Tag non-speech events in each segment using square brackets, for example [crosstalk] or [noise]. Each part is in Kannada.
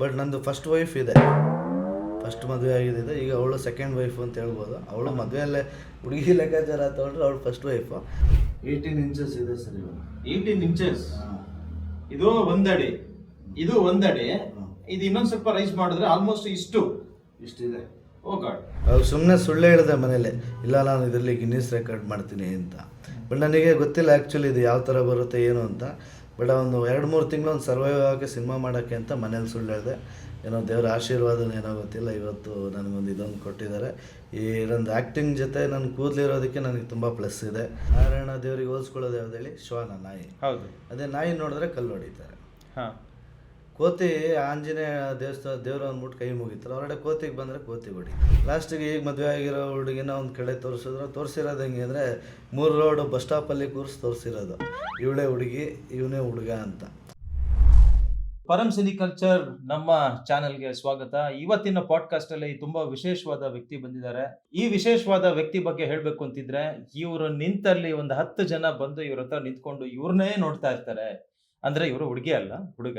ಬಟ್ ನಂದು ಫಸ್ಟ್ ವೈಫ್ ಇದೆ. ಫಸ್ಟ್ ಮದುವೆ ಆಗಿದೆ ಈಗ ಅವಳು ಸೆಕೆಂಡ್ ವೈಫ್ ಅಂತ ಹೇಳ್ಬೋದು. ಅವಳು ಮದುವೆಯಲ್ಲೇ ಹುಡುಗಿ ಲೆಕ್ಕಾಚಾರ ತಗೊಂಡ್ರೆ ಅವಳು ಫಸ್ಟ್ ವೈಫು ಏಯ್ಟೀನ್ ಇಂಚಸ್ ಇದೆ ಸರ್ ಇವಾಗ. ಏಯ್ಟೀನ್ ಇಂಚಸ್ ಇದು ಒಂದಡಿ. ಇದು ಒಂದಡಿ. ಇದು ಇನ್ನೊಂದು ಸ್ವಲ್ಪ ರೈಸ್ ಮಾಡಿದ್ರೆ ಆಲ್ಮೋಸ್ಟ್ ಇಷ್ಟು. ಇಷ್ಟಿದೆ. ಓ ಗಾಡ್ ಅವ್ರು ಸುಮ್ಮನೆ ಸುಳ್ಳೇ ಹೇಳಿದೆ ಮನೇಲಿ ಇಲ್ಲ ನಾನು ಇದರಲ್ಲಿ ಗಿನ್ನಿಸ್ ರೆಕಾರ್ಡ್ ಮಾಡ್ತೀನಿ ಅಂತ. ಬಟ್ ನನಗೆ ಗೊತ್ತಿಲ್ಲ ಆ್ಯಕ್ಚುಲಿ ಇದು ಯಾವ ಥರ ಬರುತ್ತೆ ಏನು ಅಂತ. ಬಟ್ ಒಂದು ಎರಡು ಮೂರು ತಿಂಗಳು ಒಂದು ಸರ್ವೈವ್ ಆಗಿ ಸಿನಿಮಾ ಮಾಡೋಕ್ಕೆ ಅಂತ ಮನೇಲಿ ಸುಳ್ಳು ಹೇಳಿದೆ. ಏನೋ ದೇವರ ಆಶೀರ್ವಾದನ ಏನೋ ಗೊತ್ತಿಲ್ಲ ಇವತ್ತು ನನಗೊಂದು ಇದೊಂದು ಕೊಟ್ಟಿದ್ದಾರೆ. ಈ ಒಂದು ಆ್ಯಕ್ಟಿಂಗ್ ಜೊತೆ ನನ್ನ ಕೂದಲಿರೋದಕ್ಕೆ ನನಗೆ ತುಂಬ ಪ್ಲಸ್ ಇದೆ. ನಾರಾಯಣ ದೇವರಿಗೆ ಹೋಲಿಸ್ಕೊಳ್ಳೋದು ಯಾವ್ದು ಹೇಳಿ? ಶ್ವಾನ ನಾಯಿ. ಹೌದು. ಅದೇ ನಾಯಿ ನೋಡಿದ್ರೆ ಕಲ್ಲು ಹೊಡಿತಾರೆ. ಹಾ. ಕೋತಿ ಆಂಜನೇಯ ದೇವಸ್ಥಾನ ದೇವ್ರ ಅಂದ್ಬಿಟ್ಟು ಕೈ ಮುಗಿತಾರೆ ಹೊರಗಡೆ ಕೋತಿಗೆ ಬಂದರೆ ಕೋತಿ ಹೊಡಿ ಲಾಸ್ಟಿಗೆ ಈಗ ಮದುವೆ ಆಗಿರೋ ಹುಡುಗಿನ ಒಂದು ಕಡೆ ತೋರಿಸಿದ್ರು ತೋರಿಸಿರೋದು ಹೆಂಗೆ ಅಂದರೆ ಮೂರು ರೋಡ್ ಬಸ್ ಸ್ಟಾಪಲ್ಲಿ ಕೂರಿಸಿ ತೋರಿಸಿರೋದು. ಇವಳೇ ಹುಡುಗಿ, ಇವನೇ ಹುಡುಗ ಅಂತ. ಪರಂ ಸಿನಿಕಲ್ಚರ್ ನಮ್ಮ ಚಾನೆಲ್ಗೆ ಸ್ವಾಗತ. ಇವತ್ತಿನ ಪಾಡ್ಕಾಸ್ಟ್ ಅಲ್ಲಿ ತುಂಬಾ ವಿಶೇಷವಾದ ವ್ಯಕ್ತಿ ಬಂದಿದ್ದಾರೆ. ಈ ವಿಶೇಷವಾದ ವ್ಯಕ್ತಿ ಬಗ್ಗೆ ಹೇಳ್ಬೇಕು ಅಂತಿದ್ರೆ, ಇವರು ನಿಂತಲ್ಲಿ ಒಂದು ಹತ್ತು ಜನ ಬಂದು ಇವ್ರ ಹತ್ರ ನಿಂತ್ಕೊಂಡು ಇವ್ರನ್ನೇ ನೋಡ್ತಾ ಇರ್ತಾರೆ. ಅಂದ್ರೆ ಇವರು ಹುಡುಗಿ ಅಲ್ಲ ಹುಡುಗ.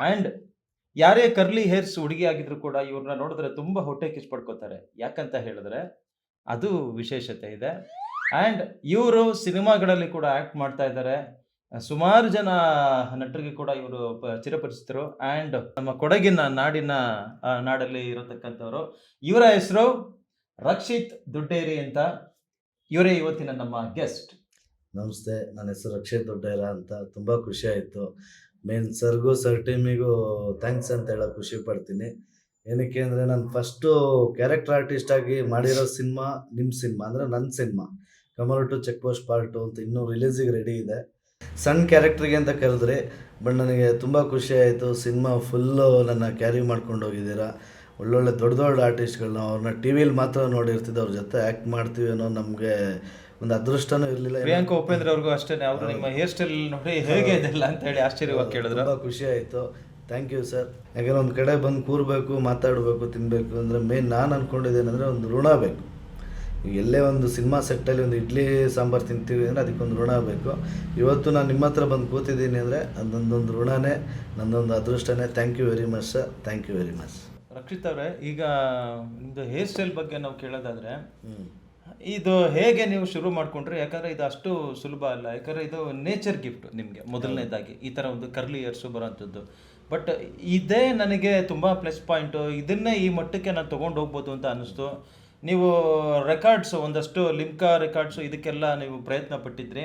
ಅಂಡ್ ಯಾರೇ ಕರ್ಲಿ ಹೇರ್ಸ್ ಹುಡುಗಿ ಆಗಿದ್ರು ಕೂಡ ಇವ್ರನ್ನ ನೋಡಿದ್ರೆ ತುಂಬಾ ಹೊಟ್ಟೆ ಕಿಚ್ ಪಡ್ಕೋತಾರೆ ಯಾಕಂತ ಹೇಳಿದ್ರೆ ಅದು ವಿಶೇಷತೆ ಇದೆ. ಅಂಡ್ ಇವರು ಸಿನಿಮಾಗಳಲ್ಲಿ ಕೂಡ ಆಕ್ಟ್ ಮಾಡ್ತಾ ಇದ್ದಾರೆ ಸುಮಾರು ಜನ ನಟರಿಗೆ ಕೂಡ ಇವರು ಚಿರಪರಿಚಿತರು. ಅಂಡ್ ನಮ್ಮ ಕೊಡಗಿನ ನಾಡಿನ ನಾಡಲ್ಲಿ ಇರತಕ್ಕಂಥವ್ರು. ಇವರ ಹೆಸರು ರಕ್ಷಿತ್ ದುಡ್ಡೇರಿ ಅಂತ. ಇವರೇ ಇವತ್ತಿನ ನಮ್ಮ ಗೆಸ್ಟ್ ನಮಸ್ತೆ, ನನ್ನ ಹೆಸರು ಅಕ್ಷಯ್ ದೊಡ್ಡಯ್ಯ ಅಂತ ತುಂಬ ಆಯಿತು. ಮೇನ್ ಸರ್ಗೂ ಸರ್ ಟೀಮಿಗೂ ಥ್ಯಾಂಕ್ಸ್ ಅಂತ ಹೇಳೋಕೆ ಖುಷಿ ಪಡ್ತೀನಿ. ಏನಕ್ಕೆ ಅಂದರೆ ನಾನು ಫಸ್ಟು ಕ್ಯಾರೆಕ್ಟರ್ ಆರ್ಟಿಸ್ಟ್ ಆಗಿ ಮಾಡಿರೋ ಸಿನಿಮಾ ನಿಮ್ಮ ಸಿನಿಮಾ, ಅಂದರೆ ನನ್ನ cinema. Kamarottu check post part ಅಂತ ಇನ್ನೂ ರಿಲೀಸಿಗೆ ರೆಡಿ ಇದೆ. ಸಣ್ಣ ಕ್ಯಾರೆಕ್ಟ್ರಿಗೆ ಅಂತ ಕರೆದ್ರಿ, ಬಟ್ ನನಗೆ ತುಂಬ ಖುಷಿ ಆಯಿತು. ಸಿನಿಮಾ ಫುಲ್ಲು ನನ್ನ ಕ್ಯಾರಿ ಮಾಡ್ಕೊಂಡು ಹೋಗಿದ್ದೀರಾ. ಒಳ್ಳೊಳ್ಳೆ ದೊಡ್ಡ ದೊಡ್ಡ ಆರ್ಟಿಸ್ಟ್ಗಳನ್ನ ಅವ್ರನ್ನ ಟಿ ವಿಲಿ ಮಾತ್ರ ನೋಡಿರ್ತಿದ್ದೆ, ಅವ್ರ ಜೊತೆ ಆ್ಯಕ್ಟ್ ಮಾಡ್ತೀವಿ ಅನ್ನೋ ನಮಗೆ ಒಂದು ಅದೃಷ್ಟನೂ ಇರಲಿಲ್ಲ. ಪ್ರಿಯಾಂಕ ಉಪೇಂದ್ರ ಅವ್ರಿಗೂ ಅಷ್ಟೇ ಅವರು ನಿಮ್ಮ ಹೇರ್ ಸ್ಟೈಲ್ ನೋಡಿ ಹೇಗೆ ಇದೆಲ್ಲ ಅಂತ ಹೇಳಿ ಆಶ್ಚರ್ಯವಾಗಿ ಕೇಳಿದ್ರು. ತುಂಬ ಖುಷಿ ಆಯಿತು. ಥ್ಯಾಂಕ್ ಯು ಸರ್ ಯಾಕಂದ್ರೆ ಒಂದು ಕಡೆ ಬಂದು ಕೂರಬೇಕು ಮಾತಾಡಬೇಕು ತಿನ್ನಬೇಕು ಅಂದರೆ ಮೇನ್ ನಾನು ಅಂದ್ಕೊಂಡಿದ್ದೇನೆ ಅಂದರೆ ಒಂದು ಋಣ ಬೇಕು. ಎಲ್ಲೇ ಒಂದು ಸಿನಿಮಾ ಸೆಟ್ಟಲ್ಲಿ ಒಂದು ಇಡ್ಲಿ ಸಾಂಬಾರು ತಿಂತೀವಿ ಅಂದರೆ ಅದಕ್ಕೊಂದು ಋಣ ಬೇಕು. ಇವತ್ತು ನಾನು ನಿಮ್ಮ ಹತ್ರ ಬಂದು ಕೂತಿದ್ದೀನಿ ಅಂದರೆ ಅದೊಂದೊಂದು ಋಣನೇ ನನ್ನೊಂದು ಅದೃಷ್ಟನೇ. Thank you very much sir thank you very much Rakshit ಅವರೇ ಈಗ ನಿಮ್ಮದು ಹೇರ್ ಸ್ಟೈಲ್ ಬಗ್ಗೆ ನಾವು ಕೇಳೋದಾದ್ರೆ ಇದು ಹೇಗೆ ನೀವು ಶುರು ಮಾಡ್ಕೊಂಡ್ರಿ? ಯಾಕಂದ್ರೆ ಇದು ಅಷ್ಟು ಸುಲಭ ಅಲ್ಲ. ಯಾಕಂದ್ರೆ ಇದು ನೇಚರ್ ಗಿಫ್ಟ್ ನಿಮಗೆ ಮೊದಲನೇದಾಗಿ. ಈ ತರ ಒಂದು ಕರ್ಲಿ ಇಯರ್ಸು ಬರೋಂಥದ್ದು ಬಟ್ ಇದೇ ನನಗೆ ತುಂಬಾ ಪ್ಲಸ್ ಪಾಯಿಂಟ್ ಇದನ್ನೇ ಈ ಮಟ್ಟಕ್ಕೆ ನಾನು ತೊಗೊಂಡು ಹೋಗ್ಬೋದು ಅಂತ ಅನ್ನಿಸ್ತು. ನೀವು ರೆಕಾರ್ಡ್ಸ್ ಒಂದಷ್ಟು ಲಿಮ್ಕಾ ರೆಕಾರ್ಡ್ಸ್ ಇದಕ್ಕೆಲ್ಲ ನೀವು ಪ್ರಯತ್ನ ಪಟ್ಟಿದ್ರಿ.